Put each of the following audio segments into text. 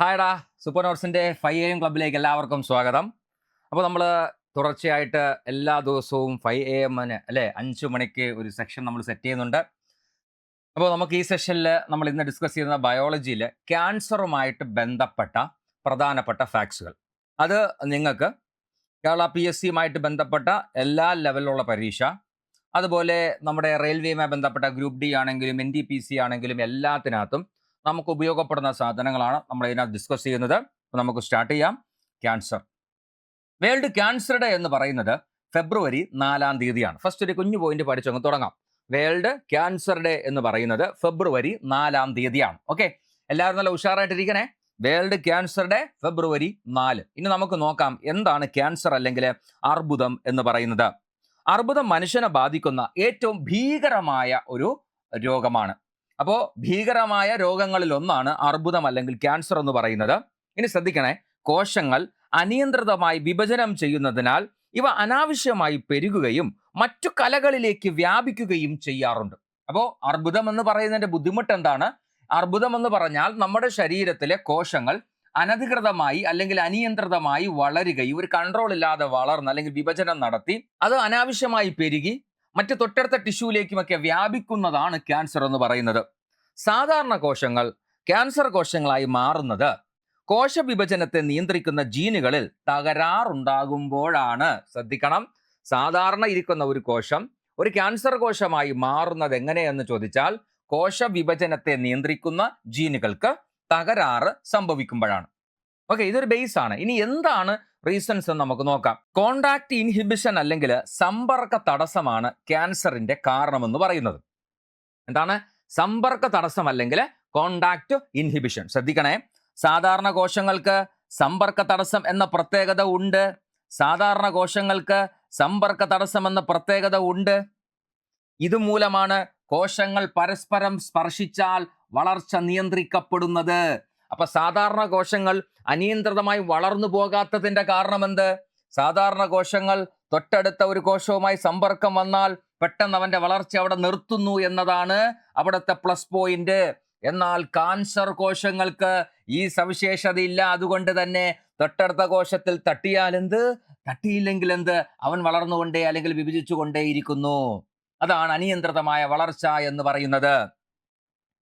ഹായടാ super നോട്ട്സിന്റെ five A M ക്ലബിലേക്ക് എല്ലാവർക്കും സ്വാഗതം. അപ്പോൾ നമ്മൾ തുടർച്ചയായിട്ട് എല്ലാ ദിവസവും ഫൈവ് എ എമ്മിന് അല്ലേ അഞ്ച് മണിക്ക് ഒരു സെക്ഷൻ നമ്മൾ സെറ്റ് ചെയ്യുന്നുണ്ട്. അപ്പോൾ നമുക്ക് ഈ സെഷനിൽ നമ്മൾ ഇന്ന് ഡിസ്കസ് ചെയ്യുന്ന ബയോളജിയിൽ ക്യാൻസറുമായിട്ട് ബന്ധപ്പെട്ട പ്രധാനപ്പെട്ട ഫാക്ട്സുകൾ അത് നിങ്ങൾക്ക് കേരള പി എസ് സിയുമായിട്ട് ബന്ധപ്പെട്ട എല്ലാ ലെവലിലുള്ള പരീക്ഷ അതുപോലെ നമ്മുടെ റെയിൽവേയുമായി ബന്ധപ്പെട്ട ഗ്രൂപ്പ് ഡി ആണെങ്കിലും എൻ ഡി പി സി ആണെങ്കിലും എല്ലാത്തിനകത്തും നമുക്ക് ഉപയോഗപ്പെടുന്ന സാധനങ്ങളാണ് നമ്മൾ ഇതിനകത്ത് ഡിസ്കസ് ചെയ്യുന്നത്. അപ്പോൾ നമുക്ക് സ്റ്റാർട്ട് ചെയ്യാം. ക്യാൻസർ വേൾഡ് ക്യാൻസർ ഡേ എന്ന് പറയുന്നത് ഫെബ്രുവരി നാലാം തീയതിയാണ്. ഫസ്റ്റ് ഒരു കുഞ്ഞു പോയിന്റ് പഠിച്ചങ്ങ് തുടങ്ങാം. വേൾഡ് ക്യാൻസർ ഡേ എന്ന് പറയുന്നത് ഫെബ്രുവരി നാലാം തീയതിയാണ്. ഓക്കെ എല്ലാവരും നല്ല ഉഷാറായിട്ടിരിക്കണേ? വേൾഡ് ക്യാൻസർ ഡേ ഫെബ്രുവരി നാല്. ഇനി നമുക്ക് നോക്കാം എന്താണ് ക്യാൻസർ അല്ലെങ്കിൽ അർബുദം എന്ന് പറയുന്നത്. അർബുദം മനുഷ്യനെ ബാധിക്കുന്ന ഏറ്റവും ഭീകരമായ ഒരു രോഗമാണ്. അപ്പോൾ ഭീകരമായ രോഗങ്ങളിൽ ഒന്നാണ് അർബുദം അല്ലെങ്കിൽ ക്യാൻസർ എന്ന് പറയുന്നത്. ഇനി ശ്രദ്ധിക്കണേ കോശങ്ങൾ അനിയന്ത്രിതമായി വിഭജനം ചെയ്യുന്നതിനാൽ ഇവ അനാവശ്യമായി പെരുകുകയും മറ്റു കലകളിലേക്ക് വ്യാപിക്കുകയും ചെയ്യാറുണ്ട്. അപ്പോൾ അർബുദം എന്ന് പറയുന്നതിന്റെ ബുദ്ധിമുട്ട് എന്താണ്? അർബുദം എന്ന് പറഞ്ഞാൽ നമ്മുടെ ശരീരത്തിലെ കോശങ്ങൾ അനധികൃതമായി അല്ലെങ്കിൽ അനിയന്ത്രിതമായി വളരുകയും ഒരു കൺട്രോൾ ഇല്ലാതെ വളർന്ന് അല്ലെങ്കിൽ വിഭജനം നടത്തി അത് അനാവശ്യമായി പെരുകി മറ്റ് തൊട്ടടുത്ത ടിഷ്യൂലേക്കുമൊക്കെ വ്യാപിക്കുന്നതാണ് ക്യാൻസർ എന്ന് പറയുന്നത്. സാധാരണ കോശങ്ങൾ ക്യാൻസർ കോശങ്ങളായി മാറുന്നത് കോശവിഭജനത്തെ നിയന്ത്രിക്കുന്ന ജീനുകളിൽ തകരാറുണ്ടാകുമ്പോഴാണ്. ശ്രദ്ധിക്കണം. സാധാരണ ഇരിക്കുന്ന ഒരു കോശം ഒരു ക്യാൻസർ കോശമായി മാറുന്നത് എങ്ങനെയെന്ന് ചോദിച്ചാൽ കോശവിഭജനത്തെ നിയന്ത്രിക്കുന്ന ജീനുകൾക്ക് തകരാറ് സംഭവിക്കുമ്പോഴാണ്. ഓക്കെ ഇതൊരു ബേസ് ആണ് ഇനി എന്താണ് റീസൺസ് നമുക്ക് നോക്കാം. കോണ്ടാക്ട് ഇൻഹിബിഷൻ അല്ലെങ്കിൽ സമ്പർക്ക തടസ്സമാണ് ക്യാൻസറിന്റെ കാരണമെന്ന് പറയുന്നത്. എന്താണ്? സമ്പർക്ക തടസ്സം അല്ലെങ്കിൽ കോണ്ടാക്ട് ഇൻഹിബിഷൻ ശ്രദ്ധിക്കണേ. സാധാരണ കോശങ്ങൾക്ക് സമ്പർക്ക തടസ്സം എന്ന പ്രത്യേകത ഉണ്ട്. സാധാരണ കോശങ്ങൾക്ക് സമ്പർക്ക തടസ്സം എന്ന പ്രത്യേകത ഉണ്ട്. ഇതുമൂലമാണ് കോശങ്ങൾ പരസ്പരം സ്പർശിച്ചാൽ വളർച്ച നിയന്ത്രിക്കപ്പെടുന്നത്. അപ്പൊ സാധാരണ കോശങ്ങൾ അനിയന്ത്രിതമായി വളർന്നു പോകാത്തതിന്റെ കാരണം എന്ത്? സാധാരണ കോശങ്ങൾ തൊട്ടടുത്ത ഒരു കോശവുമായി സമ്പർക്കം വന്നാൽ പെട്ടെന്ന് അവന്റെ വളർച്ച അവിടെ നിർത്തുന്നു എന്നതാണ് അവിടുത്തെ പ്ലസ് പോയിന്റ് എന്നാൽ കാൻസർ കോശങ്ങൾക്ക് ഈ സവിശേഷത ഇല്ല അതുകൊണ്ട് തന്നെ തൊട്ടടുത്ത കോശത്തിൽ തട്ടിയാൽ എന്ത്? തട്ടിയില്ലെങ്കിൽ എന്ത്? അവൻ വളർന്നുകൊണ്ടേ അല്ലെങ്കിൽ വിഭജിച്ചു കൊണ്ടേയിരിക്കുന്നു അതാണ് അനിയന്ത്രിതമായ വളർച്ച എന്ന് പറയുന്നത്.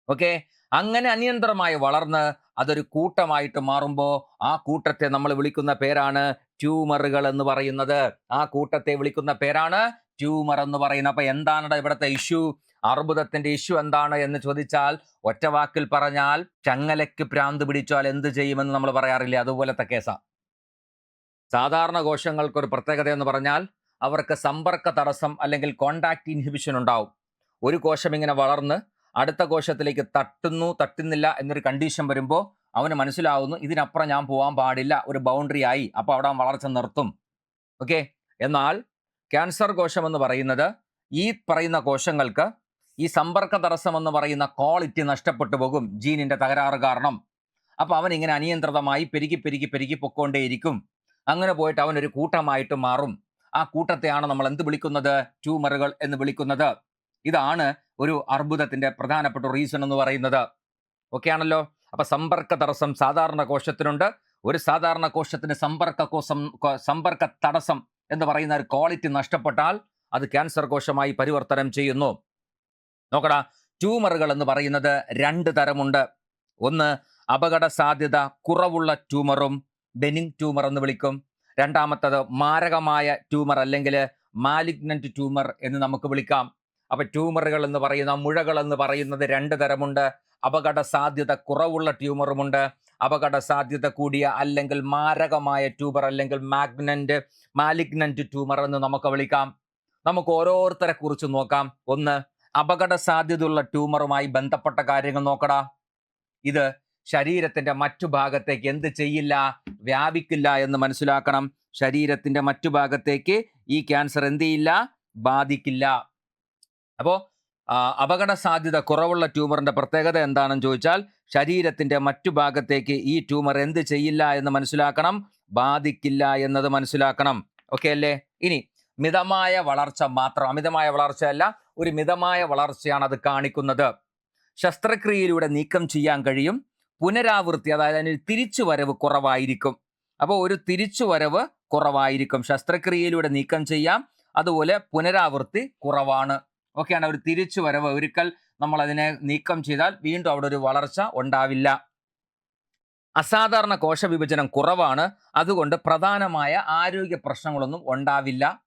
ഓക്കെ അങ്ങനെ അനിയന്ത്രമായി വളർന്ന് അതൊരു കൂട്ടമായിട്ട് മാറുമ്പോൾ ആ കൂട്ടത്തെ നമ്മൾ വിളിക്കുന്ന പേരാണ് ട്യൂമറുകൾ എന്ന് പറയുന്നത്. ആ കൂട്ടത്തെ വിളിക്കുന്ന പേരാണ് ട്യൂമർ എന്ന് പറയുന്നത്. അപ്പൊ എന്താണ് ഇവിടുത്തെ ഇഷ്യൂ? അർബുദത്തിന്റെ ഇഷ്യൂ എന്താണ് എന്ന് ചോദിച്ചാൽ ഒറ്റ വാക്കിൽ പറഞ്ഞാൽ ചങ്ങലയ്ക്ക് പ്രാന്ത് പിടിച്ചാൽ എന്ത് ചെയ്യുമെന്ന് നമ്മൾ പറയാറില്ലേ? അതുപോലത്തെ കേസാ. സാധാരണ കോശങ്ങൾക്ക് ഒരു പ്രത്യേകത എന്ന് പറഞ്ഞാൽ അവർക്ക് സമ്പർക്ക തടസ്സം അല്ലെങ്കിൽ കോണ്ടാക്ട് ഇൻഹിബിഷൻ ഉണ്ടാവും. ഒരു കോശം ഇങ്ങനെ വളർന്ന് അടുത്ത കോശത്തിലേക്ക് തട്ടുന്നു തട്ടുന്നില്ല എന്നൊരു കണ്ടീഷൻ വരുമ്പോൾ അവന് മനസ്സിലാവുന്നു ഇതിനപ്പുറം ഞാൻ പോകാൻ പാടില്ല ഒരു ബൗണ്ടറി ആയി അപ്പോൾ അവിടെ വളർച്ച നിർത്തും. ഓക്കെ എന്നാൽ ക്യാൻസർ കോശം എന്ന് പറയുന്നത് ഈ പറയുന്ന കോശങ്ങൾക്ക് ഈ സമ്പർക്ക തടസ്സം എന്ന് പറയുന്ന ക്വാളിറ്റി നഷ്ടപ്പെട്ടു പോകും ജീനിന്റെ തകരാറ് കാരണം. അപ്പോൾ അവൻ ഇങ്ങനെ അനിയന്ത്രിതമായി പെരുകി പെരുകി പെരുകി പൊക്കോണ്ടേയിരിക്കും അങ്ങനെ പോയിട്ട് അവൻ ഒരു കൂട്ടമായിട്ട് മാറും. ആ കൂട്ടത്തെയാണ് നമ്മൾ എന്ത് വിളിക്കുന്നത്? ട്യൂമറുകൾ എന്ന് വിളിക്കുന്നത്. ഇതാണ് ഒരു അർബുദത്തിന്റെ പ്രധാനപ്പെട്ട റീസൺ എന്ന് പറയുന്നത്. ഓക്കെ ആണല്ലോ? അപ്പം സമ്പർക്ക തടസ്സം സാധാരണ കോശത്തിനുണ്ട്. ഒരു സാധാരണ കോശത്തിന് സമ്പർക്ക കോശം സമ്പർക്ക തടസ്സം എന്ന് പറയുന്ന ഒരു ക്വാളിറ്റി നഷ്ടപ്പെട്ടാൽ അത് ക്യാൻസർ കോശമായി പരിവർത്തനം ചെയ്യുന്നു. നോക്കടാ ട്യൂമറുകൾ എന്ന് പറയുന്നത് രണ്ട് തരമുണ്ട്. ഒന്ന് അപകട സാധ്യത കുറവുള്ള ട്യൂമറും ബെനിങ് ട്യൂമർ എന്ന് വിളിക്കും. രണ്ടാമത്തത് മാരകമായ ട്യൂമർ അല്ലെങ്കിൽ മാലിഗ്നന്റ് ട്യൂമർ എന്ന് നമുക്ക് വിളിക്കാം. അപ്പൊ ട്യൂമറുകൾ എന്ന് പറയുന്ന മുഴകൾ എന്ന് പറയുന്നത് രണ്ട് തരമുണ്ട്. അപകട സാധ്യത കുറവുള്ള ട്യൂമറുമുണ്ട്. അപകട സാധ്യത കൂടിയ അല്ലെങ്കിൽ മാരകമായ ട്യൂമർ അല്ലെങ്കിൽ മാഗ്നന്റ് മാലിഗ്നന്റ് ട്യൂമർ എന്ന് നമുക്ക് വിളിക്കാം. നമുക്ക് ഓരോരുത്തരെ കുറിച്ച് നോക്കാം. ഒന്ന് അപകട സാധ്യതയുള്ള ട്യൂമറുമായി ബന്ധപ്പെട്ട കാര്യങ്ങൾ നോക്കടാ. ഇത് ശരീരത്തിന്റെ മറ്റു ഭാഗത്തേക്ക് എന്ത് ചെയ്യില്ല വ്യാപിക്കില്ല എന്ന് മനസ്സിലാക്കണം. ശരീരത്തിന്റെ മറ്റു ഭാഗത്തേക്ക് ഈ ക്യാൻസർ എന്ത് ചെയ്യില്ല ബാധിക്കില്ല. അപ്പോൾ അപകട സാധ്യത കുറവുള്ള ട്യൂമറിന്റെ പ്രത്യേകത എന്താണെന്ന് ചോദിച്ചാൽ ശരീരത്തിന്റെ മറ്റു ഭാഗത്തേക്ക് ഈ ട്യൂമർ എന്ത് ചെയ്യില്ല എന്ന് മനസ്സിലാക്കണം ബാധിക്കില്ല എന്നത് മനസ്സിലാക്കണം. ഓക്കെ അല്ലേ? ഇനി മിതമായ വളർച്ച മാത്രം അമിതമായ വളർച്ചയല്ല ഒരു മിതമായ വളർച്ചയാണ് അത് കാണിക്കുന്നത്. ശസ്ത്രക്രിയയിലൂടെ നീക്കം ചെയ്യാൻ കഴിയും പുനരാവൃത്തി അതായത് അതിന് തിരിച്ചു വരവ് കുറവായിരിക്കും. അപ്പോൾ ഒരു തിരിച്ചു വരവ് കുറവായിരിക്കും. ശസ്ത്രക്രിയയിലൂടെ നീക്കം ചെയ്യാം അതുപോലെ പുനരാവൃത്തി കുറവാണ്. ഓക്കെയാണ് ഒരു തിരിച്ചു വരവ്. ഒരിക്കൽ നമ്മൾ അതിനെ നീക്കം ചെയ്താൽ വീണ്ടും അവിടെ ഒരു വളർച്ച ഉണ്ടാവില്ല. അസാധാരണ കോശവിഭജനം കുറവാണ്. അതുകൊണ്ട് പ്രധാനമായ ആരോഗ്യ പ്രശ്നങ്ങളൊന്നും ഉണ്ടാവില്ല.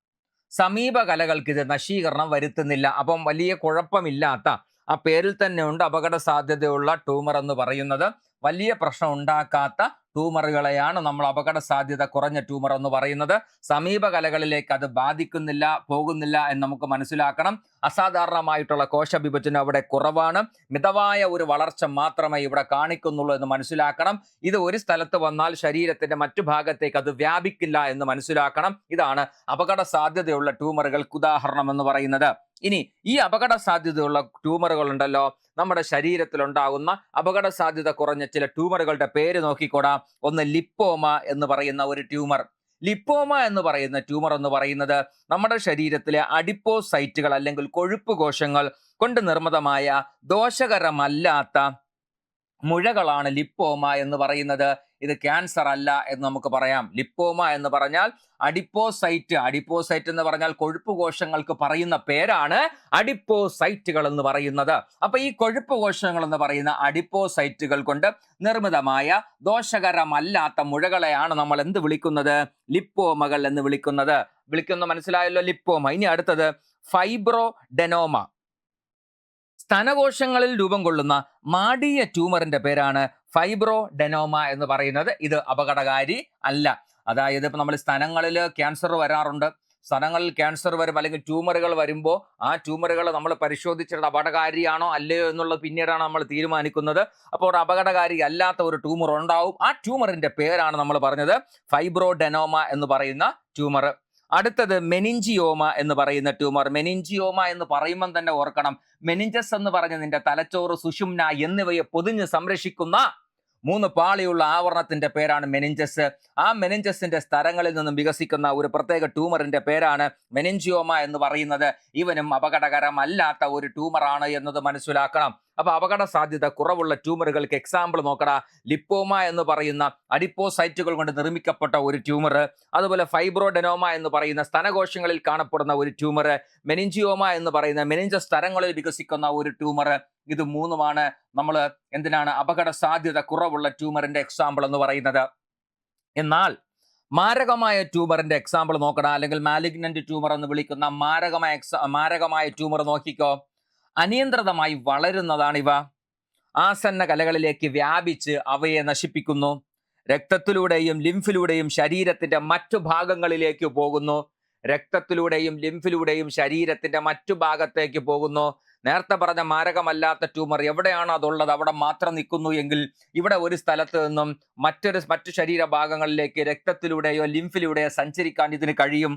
സമീപകലകൾക്ക് ഇത് നശീകരണം വരുത്തുന്നില്ല. അപ്പം വലിയ കുഴപ്പമില്ലാത്ത ആ പേരിൽ തന്നെ ഉണ്ട് അപകട സാധ്യതയുള്ള ട്യൂമർ എന്ന് പറയുന്നത്. വലിയ പ്രശ്നം ഉണ്ടാക്കാത്ത ട്യൂമറുകളെയാണ് നമ്മൾ അപകട സാധ്യത കുറഞ്ഞ ട്യൂമർ എന്ന് പറയുന്നത്. സമീപകലകളിലേക്ക് അത് ബാധിക്കുന്നില്ല പോകുന്നില്ല എന്ന് നമുക്ക് മനസ്സിലാക്കണം. അസാധാരണമായിട്ടുള്ള കോശവിഭജനം അവിടെ കുറവാണ്. മിതമായ ഒരു വളർച്ച മാത്രമേ ഇവിടെ കാണിക്കുന്നുള്ളൂ എന്ന് മനസ്സിലാക്കണം. ഇത് ഒരു സ്ഥലത്ത് വന്നാൽ ശരീരത്തിന്റെ മറ്റു ഭാഗത്തേക്ക് അത് വ്യാപിക്കില്ല എന്ന് മനസ്സിലാക്കണം. ഇതാണ് അപകട സാധ്യതയുള്ള ട്യൂമറുകൾക്ക് ഉദാഹരണം എന്ന് പറയുന്നത്. ഇനി ഈ അപകട സാധ്യതയുള്ള ട്യൂമറുകൾ ഉണ്ടല്ലോ നമ്മുടെ ശരീരത്തിൽ ഉണ്ടാകുന്ന അപകട സാധ്യത കുറഞ്ഞ ചില ട്യൂമറുകളുടെ പേര് നോക്കിക്കൂടാ. ഒന്ന് ലിപ്പോമ എന്ന് പറയുന്ന ഒരു ട്യൂമർ. ലിപ്പോമ എന്ന് പറയുന്ന ട്യൂമർ എന്ന് പറയുന്നത് നമ്മുടെ ശരീരത്തിലെ അഡിപ്പോസൈറ്റുകൾ അല്ലെങ്കിൽ കൊഴുപ്പ് കോശങ്ങൾ കൊണ്ട് നിർമ്മിതമായ ദോഷകരമല്ലാത്ത മുഴകളാണ് ലിപ്പോമ എന്ന് പറയുന്നത്. ഇത് ക്യാൻസർ അല്ല എന്ന് നമുക്ക് പറയാം. ലിപ്പോമ എന്ന് പറഞ്ഞാൽ അഡിപ്പോസൈറ്റ്. അഡിപ്പോസൈറ്റ് എന്ന് പറഞ്ഞാൽ കൊഴുപ്പ് കോശങ്ങൾക്ക് പറയുന്ന പേരാണ് അഡിപ്പോസൈറ്റുകൾ എന്ന് പറയുന്നത്. അപ്പൊ ഈ കൊഴുപ്പ് കോശങ്ങൾ എന്ന് പറയുന്ന അഡിപ്പോസൈറ്റുകൾ കൊണ്ട് നിർമ്മിതമായ ദോഷകരമല്ലാത്ത മുഴകളെയാണ് നമ്മൾ എന്ത് വിളിക്കുന്നത്? ലിപ്പോമകൾ എന്ന് വിളിക്കുന്നത്. വിളിക്കുന്ന മനസ്സിലായല്ലോ ലിപ്പോമ. ഇനി അടുത്തത് ഫൈബ്രോ ഡെനോമ സ്തനകോശങ്ങളിൽ രൂപം കൊള്ളുന്ന മാടിയ ട്യൂമറിന്റെ പേരാണ് ഫൈബ്രോ ഡെനോമ എന്ന് പറയുന്നത്. ഇത് അപകടകാരി അല്ല. അതായത് ഇപ്പൊ നമ്മൾ സ്തനങ്ങളിൽ ക്യാൻസർ വരാറുണ്ട്. സ്ഥലങ്ങളിൽ ക്യാൻസർ വരും അല്ലെങ്കിൽ ട്യൂമറുകൾ വരുമ്പോൾ ആ ട്യൂമറുകൾ നമ്മൾ പരിശോധിച്ചിട്ട് അപകടകാരിയാണോ അല്ലയോ എന്നുള്ളത് പിന്നീടാണ് നമ്മൾ തീരുമാനിക്കുന്നത്. അപ്പോൾ ഒരു അപകടകാരി അല്ലാത്ത ഒരു ട്യൂമർ ഉണ്ടാവും. ആ ട്യൂമറിന്റെ പേരാണ് നമ്മൾ പറഞ്ഞത് ഫൈബ്രോഡെനോമ എന്ന് പറയുന്ന ട്യൂമർ. അടുത്തത് മെനിഞ്ചിയോമ എന്ന് പറയുന്ന ട്യൂമർ. മെനിഞ്ചിയോമ എന്ന് പറയുമ്പം തന്നെ ഓർക്കണം. മെനിഞ്ചസ് എന്ന് പറഞ്ഞ നിന്റെ തലച്ചോറ് സുഷുമ്ന എന്നിവയെ പൊതിഞ്ഞ് സംരക്ഷിക്കുന്ന മൂന്ന് പാളിയുള്ള ആവരണത്തിന്റെ പേരാണ് മെനിഞ്ചസ്. ആ മെനിഞ്ചസിന്റെ സ്ഥലങ്ങളിൽ നിന്നും വികസിക്കുന്ന ഒരു പ്രത്യേക ട്യൂമറിന്റെ പേരാണ് മെനിഞ്ചിയോമ എന്ന് പറയുന്നത്. ഇവനും അപകടകരമല്ലാത്ത ഒരു ട്യൂമറാണ് എന്നത് മനസ്സിലാക്കണം. അപ്പൊ അപകട സാധ്യത കുറവുള്ള ട്യൂമറുകൾക്ക് എക്സാമ്പിൾ നോക്കടാ. ലിപ്പോമ എന്ന് പറയുന്ന അഡിപ്പോസൈറ്റുകൾ കൊണ്ട് നിർമ്മിക്കപ്പെട്ട ഒരു ട്യൂമർ അതുപോലെ ഫൈബ്രോഡെനോമ എന്ന് പറയുന്ന സ്തനകോശങ്ങളിൽ കാണപ്പെടുന്ന ഒരു ട്യൂമർ മെനിഞ്ചിയോമ എന്ന് പറയുന്ന മെനിഞ്ചസ് സ്ഥലങ്ങളിൽ വികസിക്കുന്ന ഒരു ട്യൂമർ ഇത് മൂന്നുമാണ്. നമ്മൾ എന്തിനാണ് അപകട സാധ്യത കുറവുള്ള ട്യൂമറിന്റെ എക്സാമ്പിൾ എന്ന് പറയുന്നത്. എന്നാൽ മാരകമായ ട്യൂമറിന്റെ എക്സാമ്പിൾ നോക്കണം അല്ലെങ്കിൽ മാലിഗ്നന്റ് ട്യൂമർ എന്ന് വിളിക്കുന്ന മാരകമായ മാരകമായ ട്യൂമർ നോക്കിക്കോ. അനിയന്ത്രിതമായി വളരുന്നതാണ് ഇവ. ആസന്ന കലകളിലേക്ക് വ്യാപിച്ച് അവയെ നശിപ്പിക്കുന്നു. രക്തത്തിലൂടെയും ലിംഫിലൂടെയും ശരീരത്തിന്റെ മറ്റു ഭാഗങ്ങളിലേക്ക് പോകുന്നു. രക്തത്തിലൂടെയും ലിംഫിലൂടെയും ശരീരത്തിന്റെ മറ്റു ഭാഗത്തേക്ക് പോകുന്നു. നേരത്തെ പറഞ്ഞ മാരകമല്ലാത്ത ട്യൂമർ എവിടെയാണ് അതുള്ളത് അവിടെ മാത്രം നിൽക്കുന്നു എങ്കിൽ ഇവിടെ ഒരു സ്ഥലത്ത് നിന്നും മറ്റൊരു മറ്റു ശരീരഭാഗങ്ങളിലേക്ക് രക്തത്തിലൂടെയോ ലിംഫിലൂടെയോ സഞ്ചരിക്കാൻ ഇതിന് കഴിയും.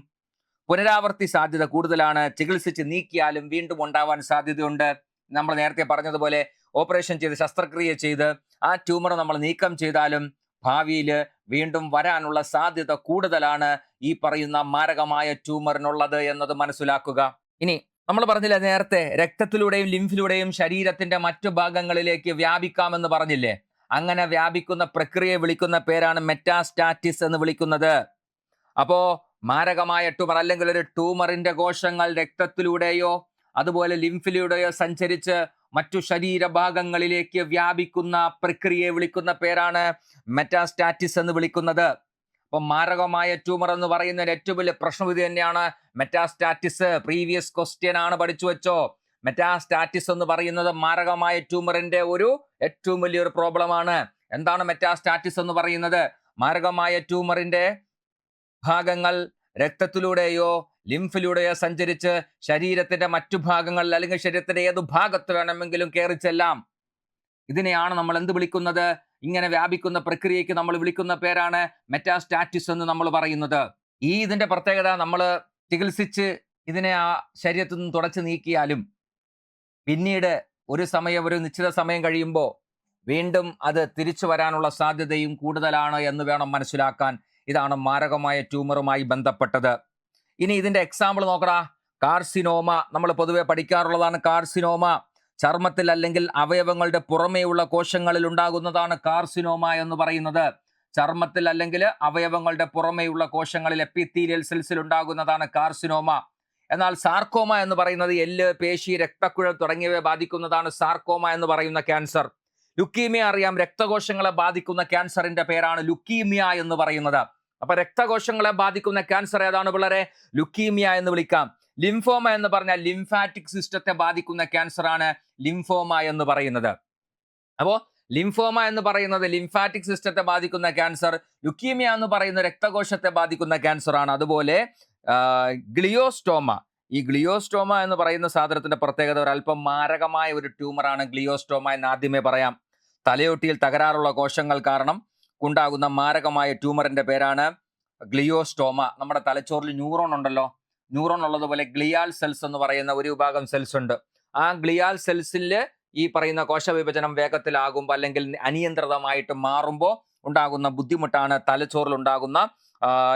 പുനരാവർത്തി സാധ്യത കൂടുതലാണ്. ചികിത്സിച്ച് നീക്കിയാലും വീണ്ടും ഉണ്ടാവാൻ സാധ്യതയുണ്ട്. നമ്മൾ നേരത്തെ പറഞ്ഞതുപോലെ ഓപ്പറേഷൻ ചെയ്ത് ശസ്ത്രക്രിയ ചെയ്ത് ആ ട്യൂമർ നമ്മൾ നീക്കം ചെയ്താലും ഭാവിയിൽ വീണ്ടും വരാനുള്ള സാധ്യത കൂടുതലാണ് ഈ പറയുന്ന മാരകമായ ട്യൂമറിനുള്ളത് എന്നത് മനസ്സിലാക്കുക. ഇനി നമ്മൾ പറഞ്ഞില്ലേ നേരത്തെ രക്തത്തിലൂടെയും ലിംഫിലൂടെയും ശരീരത്തിന്റെ മറ്റു ഭാഗങ്ങളിലേക്ക് വ്യാപിക്കാമെന്ന് പറഞ്ഞില്ലേ? അങ്ങനെ വ്യാപിക്കുന്ന പ്രക്രിയയെ വിളിക്കുന്ന പേരാണ് മെറ്റാസ്റ്റാറ്റിസ് എന്ന് വിളിക്കുന്നത്. അപ്പോ മാരകമായ ട്യൂമർ അല്ലെങ്കിൽ ഒരു ട്യൂമറിന്റെ കോശങ്ങൾ രക്തത്തിലൂടെയോ അതുപോലെ ലിംഫിലൂടെയോ സഞ്ചരിച്ച് മറ്റു ശരീരഭാഗങ്ങളിലേക്ക് വ്യാപിക്കുന്ന പ്രക്രിയയെ വിളിക്കുന്ന പേരാണ് മെറ്റാസ്റ്റാറ്റിസ് എന്ന് വിളിക്കുന്നത്. അപ്പം മാരകമായ ട്യൂമർ എന്ന് പറയുന്നതിന് ഏറ്റവും വലിയ പ്രശ്നം ഇത് തന്നെയാണ്. മെറ്റാസ്റ്റാറ്റിസ് പ്രീവിയസ് ക്വസ്റ്റ്യൻ ആണ് പഠിച്ചു വെച്ചോ. മെറ്റാസ്റ്റാറ്റിസ് എന്ന് പറയുന്നത് മാരകമായ ട്യൂമറിന്റെ ഒരു ഏറ്റവും വലിയൊരു പ്രോബ്ലമാണ് എന്താണ് മെറ്റാസ്റ്റാറ്റിസ് എന്ന് പറയുന്നത്? മാരകമായ ട്യൂമറിന്റെ ഭാഗങ്ങൾ രക്തത്തിലൂടെയോ ലിംഫിലൂടെയോ സഞ്ചരിച്ച് ശരീരത്തിന്റെ മറ്റു ഭാഗങ്ങളിൽ അല്ലെങ്കിൽ ശരീരത്തിന്റെ ഏതു ഭാഗത്ത് വേണമെങ്കിലും കയറി ചെല്ലാം. ഇതിനെയാണ് നമ്മൾ എന്ത് വിളിക്കുന്നത്? ഇങ്ങനെ വ്യാപിക്കുന്ന പ്രക്രിയയ്ക്ക് നമ്മൾ വിളിക്കുന്ന പേരാണ് മെറ്റാസ്റ്റാറ്റിസ് എന്ന് നമ്മൾ പറയുന്നത്. ഈ ഇതിന്റെ പ്രത്യേകത നമ്മൾ ചികിത്സിച്ച് ഇതിനെ ആ ശരീരത്തിൽ നിന്ന് തുടച്ചു നീക്കിയാലും പിന്നീട് ഒരു സമയം ഒരു നിശ്ചിത സമയം കഴിയുമ്പോൾ വീണ്ടും അത് തിരിച്ചു വരാനുള്ള സാധ്യതയും കൂടുതലാണ് എന്ന് വേണം മനസ്സിലാക്കാൻ. ഇതാണ് മാരകമായ ട്യൂമറുമായി ബന്ധപ്പെട്ടത്. ഇനി ഇതിന്റെ എക്സാമ്പിൾ നോക്കടാ. കാർസിനോമ നമ്മൾ പൊതുവെ പഠിക്കാറുള്ളതാണ് കാർസിനോമ. ചർമ്മത്തിൽ അല്ലെങ്കിൽ അവയവങ്ങളുടെ പുറമേയുള്ള കോശങ്ങളിൽ ഉണ്ടാകുന്നതാണ് കാർസിനോമ എന്ന് പറയുന്നത്. ചർമ്മത്തിൽ അല്ലെങ്കിൽ അവയവങ്ങളുടെ പുറമേയുള്ള കോശങ്ങളിൽ എപ്പിത്തീരിയൽ സെൽസിൽ ഉണ്ടാകുന്നതാണ് കാർസിനോമ. എന്നാൽ സാർക്കോമ എന്ന് പറയുന്നത് എല്ല് പേശി രക്തക്കുഴൽ തുടങ്ങിയവയെ ബാധിക്കുന്നതാണ് സാർക്കോമ എന്ന് പറയുന്ന ക്യാൻസർ ലുക്കീമിയ അറിയാം. രക്തകോശങ്ങളെ ബാധിക്കുന്ന ക്യാൻസറിന്റെ പേരാണ് ലുക്കീമിയ എന്ന് പറയുന്നത്. അപ്പൊ രക്തകോശങ്ങളെ ബാധിക്കുന്ന ക്യാൻസർ ഏതാണ് പിള്ളേരെ? ലുക്കീമിയ എന്ന് വിളിക്കാം. ലിംഫോമ എന്ന് പറഞ്ഞാൽ ലിംഫാറ്റിക് സിസ്റ്റത്തെ ബാധിക്കുന്ന ക്യാൻസർ ആണ് ലിംഫോമ എന്ന് പറയുന്നത്. അപ്പോ ലിംഫോമ എന്ന് പറയുന്നത് ലിംഫാറ്റിക് സിസ്റ്റത്തെ ബാധിക്കുന്ന ക്യാൻസർ ലുക്കീമിയ എന്ന് പറയുന്ന രക്തകോശത്തെ ബാധിക്കുന്ന ക്യാൻസർ ആണ്. അതുപോലെ ഗ്ലിയോസ്റ്റോമ. ഈ ഗ്ലിയോസ്റ്റോമ എന്ന് പറയുന്ന സാധനത്തിന്റെ പ്രത്യേകത ഒരു അല്പം മാരകമായ ഒരു ട്യൂമറാണ് ഗ്ലിയോസ്റ്റോമ എന്ന് ആദ്യമേ പറയാം. തലയൊട്ടിയിൽ തകരാറുള്ള കോശങ്ങൾ കാരണം ഉണ്ടാകുന്ന മാരകമായ ട്യൂമറിന്റെ പേരാണ് ഗ്ലിയോസ്റ്റോമ. നമ്മുടെ തലച്ചോറിൽ ന്യൂറോൺ ഉണ്ടല്ലോ. ന്യൂറോൺ ഉള്ളതുപോലെ ഗ്ലിയാൽ സെൽസ് എന്ന് പറയുന്ന ഒരു വിഭാഗം സെൽസ് ഉണ്ട്. ആ ഗ്ലിയാൽ സെൽസിൽ ഈ പറയുന്ന കോശവിഭജനം വേഗത്തിലാകുമ്പോൾ അല്ലെങ്കിൽ അനിയന്ത്രിതമായിട്ട് മാറുമ്പോൾ ഉണ്ടാകുന്ന ബുദ്ധിമുട്ടാണ് തലച്ചോറിൽ ഉണ്ടാകുന്ന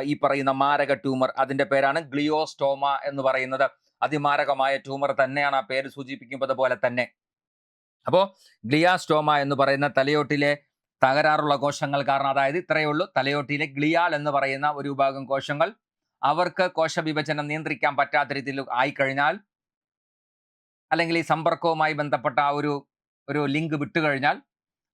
ഈ പറയുന്ന മാരക ട്യൂമർ. അതിന്റെ പേരാണ് ഗ്ലിയോസ്റ്റോമ എന്ന് പറയുന്നത്. അതിമാരകമായ ട്യൂമർ തന്നെയാണ് ആ പേര് സൂചിപ്പിക്കുന്നത് പോലെ തന്നെ. അപ്പോൾ ഗ്ലിയാസ്റ്റോമ എന്ന് പറയുന്ന തലയോട്ടിലെ തകരാറുള്ള കോശങ്ങൾ കാരണം അതായത് ഇത്രയേ ഉള്ളൂ തലയോട്ടിയിലെ ഗ്ലിയാൽ എന്ന് പറയുന്ന ഒരു വിഭാഗം കോശങ്ങൾ അവർക്ക് കോശവിഭജനം നിയന്ത്രിക്കാൻ പറ്റാത്ത രീതിയിൽ ആയിക്കഴിഞ്ഞാൽ അല്ലെങ്കിൽ ഈ സമ്പർക്കവുമായി ബന്ധപ്പെട്ട ആ ഒരു ഒരു ലിങ്ക് വിട്ടുകഴിഞ്ഞാൽ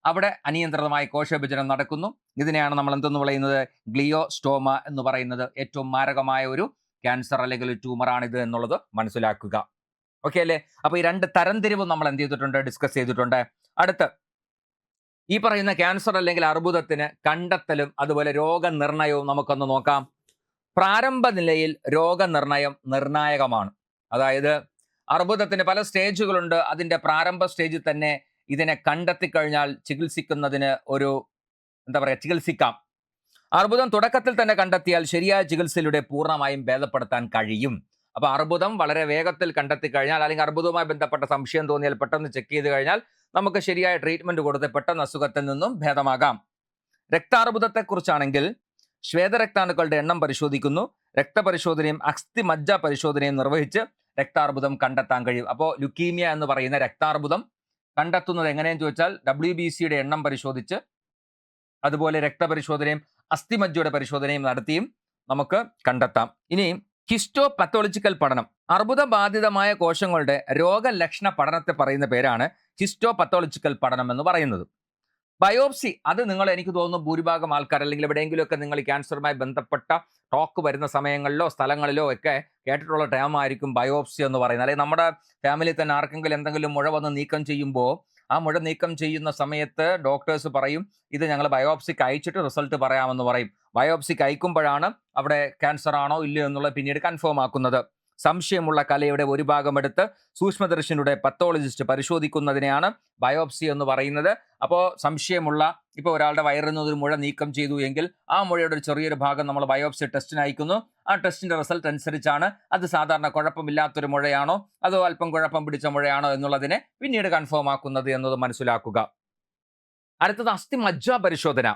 അവിടെ അനിയന്ത്രിതമായി കോശവിഭജനം നടക്കുന്നു. ഇതിനെയാണ് നമ്മൾ എന്തെന്ന് പറയുന്നത്? ഗ്ലിയോസ്റ്റോമ എന്ന് പറയുന്നത്. ഏറ്റവും മാരകമായ ഒരു ക്യാൻസർ അല്ലെങ്കിൽ ട്യൂമറാണിത് എന്നുള്ളത് മനസ്സിലാക്കുക. ഓക്കെ അല്ലേ? അപ്പൊ ഈ രണ്ട് തരംതിരിവും നമ്മൾ എന്ത് ചെയ്തിട്ടുണ്ട്? ഡിസ്കസ് ചെയ്തിട്ടുണ്ട്. അടുത്ത് ഈ പറയുന്ന ക്യാൻസർ അല്ലെങ്കിൽ അർബുദത്തിന് കണ്ടെത്തലും അതുപോലെ രോഗനിർണയവും നമുക്കൊന്ന് നോക്കാം. പ്രാരംഭ നിലയിൽ രോഗനിർണയം നിർണായകമാണ്. അതായത് അർബുദത്തിന് പല സ്റ്റേജുകളുണ്ട് അതിന്റെ പ്രാരംഭ സ്റ്റേജിൽ തന്നെ ഇതിനെ കണ്ടെത്തി കഴിഞ്ഞാൽ ചികിത്സിക്കുന്നതിന് ഒരു എന്താ പറയുക ചികിത്സിക്കാം. അർബുദം തുടക്കത്തിൽ തന്നെ കണ്ടെത്തിയാൽ ശരിയായ ചികിത്സയിലൂടെ പൂർണമായും ഭേദപ്പെടുത്താൻ കഴിയും. അപ്പോൾ അർബുദം വളരെ വേഗത്തിൽ കണ്ടെത്തി കഴിഞ്ഞാൽ അല്ലെങ്കിൽ അർബുദവുമായി ബന്ധപ്പെട്ട സംശയം തോന്നിയാൽ പെട്ടെന്ന് ചെക്ക് ചെയ്ത് കഴിഞ്ഞാൽ നമുക്ക് ശരിയായ ട്രീറ്റ്മെന്റ് കൊടുത്ത് പെട്ടെന്ന് അസുഖത്തിൽ നിന്നും ഭേദമാകാം. രക്താർബുദത്തെക്കുറിച്ചാണെങ്കിൽ ശ്വേതരക്താണുക്കളുടെ എണ്ണം പരിശോധിക്കുന്നു. രക്തപരിശോധനയും അസ്ഥി മജ്ജ പരിശോധനയും നിർവഹിച്ച് രക്താർബുദം കണ്ടെത്താൻ കഴിയും. അപ്പോൾ ലുക്കീമിയ എന്ന് പറയുന്ന രക്താർബുദം കണ്ടെത്തുന്നത് എങ്ങനെയെന്ന് ചോദിച്ചാൽ ഡബ്ല്യു ബി സിയുടെ എണ്ണം പരിശോധിച്ച് അതുപോലെ രക്തപരിശോധനയും അസ്ഥിമജ്ജയുടെ പരിശോധനയും നടത്തിയും നമുക്ക് കണ്ടെത്താം. ഇനി ഹിസ്റ്റോ പത്തോളജിക്കൽ പഠനം. അർബുദ ബാധിതമായ കോശങ്ങളുടെ രോഗലക്ഷണ പഠനത്തെ പറയുന്ന പേരാണ് ഹിസ്റ്റോ പത്തോളജിക്കൽ പഠനം എന്ന് പറയുന്നത്. ബയോപ്സി അത് നിങ്ങൾ എനിക്ക് തോന്നുന്നു ഭൂരിഭാഗം ആൾക്കാർ അല്ലെങ്കിൽ എവിടെയെങ്കിലുമൊക്കെ നിങ്ങൾ ക്യാൻസറുമായി ബന്ധപ്പെട്ട ടോക്ക് വരുന്ന സമയങ്ങളിലോ സ്ഥലങ്ങളിലോ ഒക്കെ കേട്ടിട്ടുള്ള ടേം ആയിരിക്കും ബയോപ്സി എന്ന് പറയുന്നത്. അല്ലെങ്കിൽ നമ്മുടെ ഫാമിലി തന്നെ ആർക്കെങ്കിലും എന്തെങ്കിലും മുഴ വന്ന് നീക്കം ചെയ്യുമ്പോൾ ആ മുഴ നീക്കം ചെയ്യുന്ന സമയത്ത് ഡോക്ടേഴ്സ് പറയും ഇത് ഞങ്ങൾ ബയോപ്സിക്ക് അയച്ചിട്ട് റിസൾട്ട് പറയാമെന്ന് പറയും. ബയോപ്സിക്ക് അയക്കുമ്പോഴാണ് അവിടെ ക്യാൻസർ ആണോ ഇല്ലയോ എന്നുള്ളത് പിന്നീട് കൺഫേം ആക്കുന്നത്. സംശയമുള്ള കലയുടെ ഒരു ഭാഗം എടുത്ത് സൂക്ഷ്മദർശിനിയുടെ പത്തോളജിസ്റ്റ് പരിശോധിക്കുന്നതിനെയാണ് ബയോപ്സി എന്ന് പറയുന്നത്. അപ്പോൾ സംശയമുള്ള ഇപ്പോൾ ഒരാളുടെ വയറിൽ നിന്ന് ഒരു മുഴ നീക്കം ചെയ്തു എങ്കിൽ ആ മുഴയുടെ ഒരു ചെറിയൊരു ഭാഗം നമ്മൾ ബയോപ്സി ടെസ്റ്റിന് അയക്കുന്നു. ആ ടെസ്റ്റിന്റെ റിസൾട്ട് അനുസരിച്ചാണ് അത് സാധാരണ കുഴപ്പമില്ലാത്തൊരു മുഴയാണോ അതോ അല്പം കുഴപ്പം പിടിച്ച മുഴയാണോ എന്നുള്ളതിനെ പിന്നീട് കൺഫേം ആക്കുന്നത് എന്നത് മനസ്സിലാക്കുക. അടുത്തത് അസ്ഥി മജ്ജ പരിശോധന.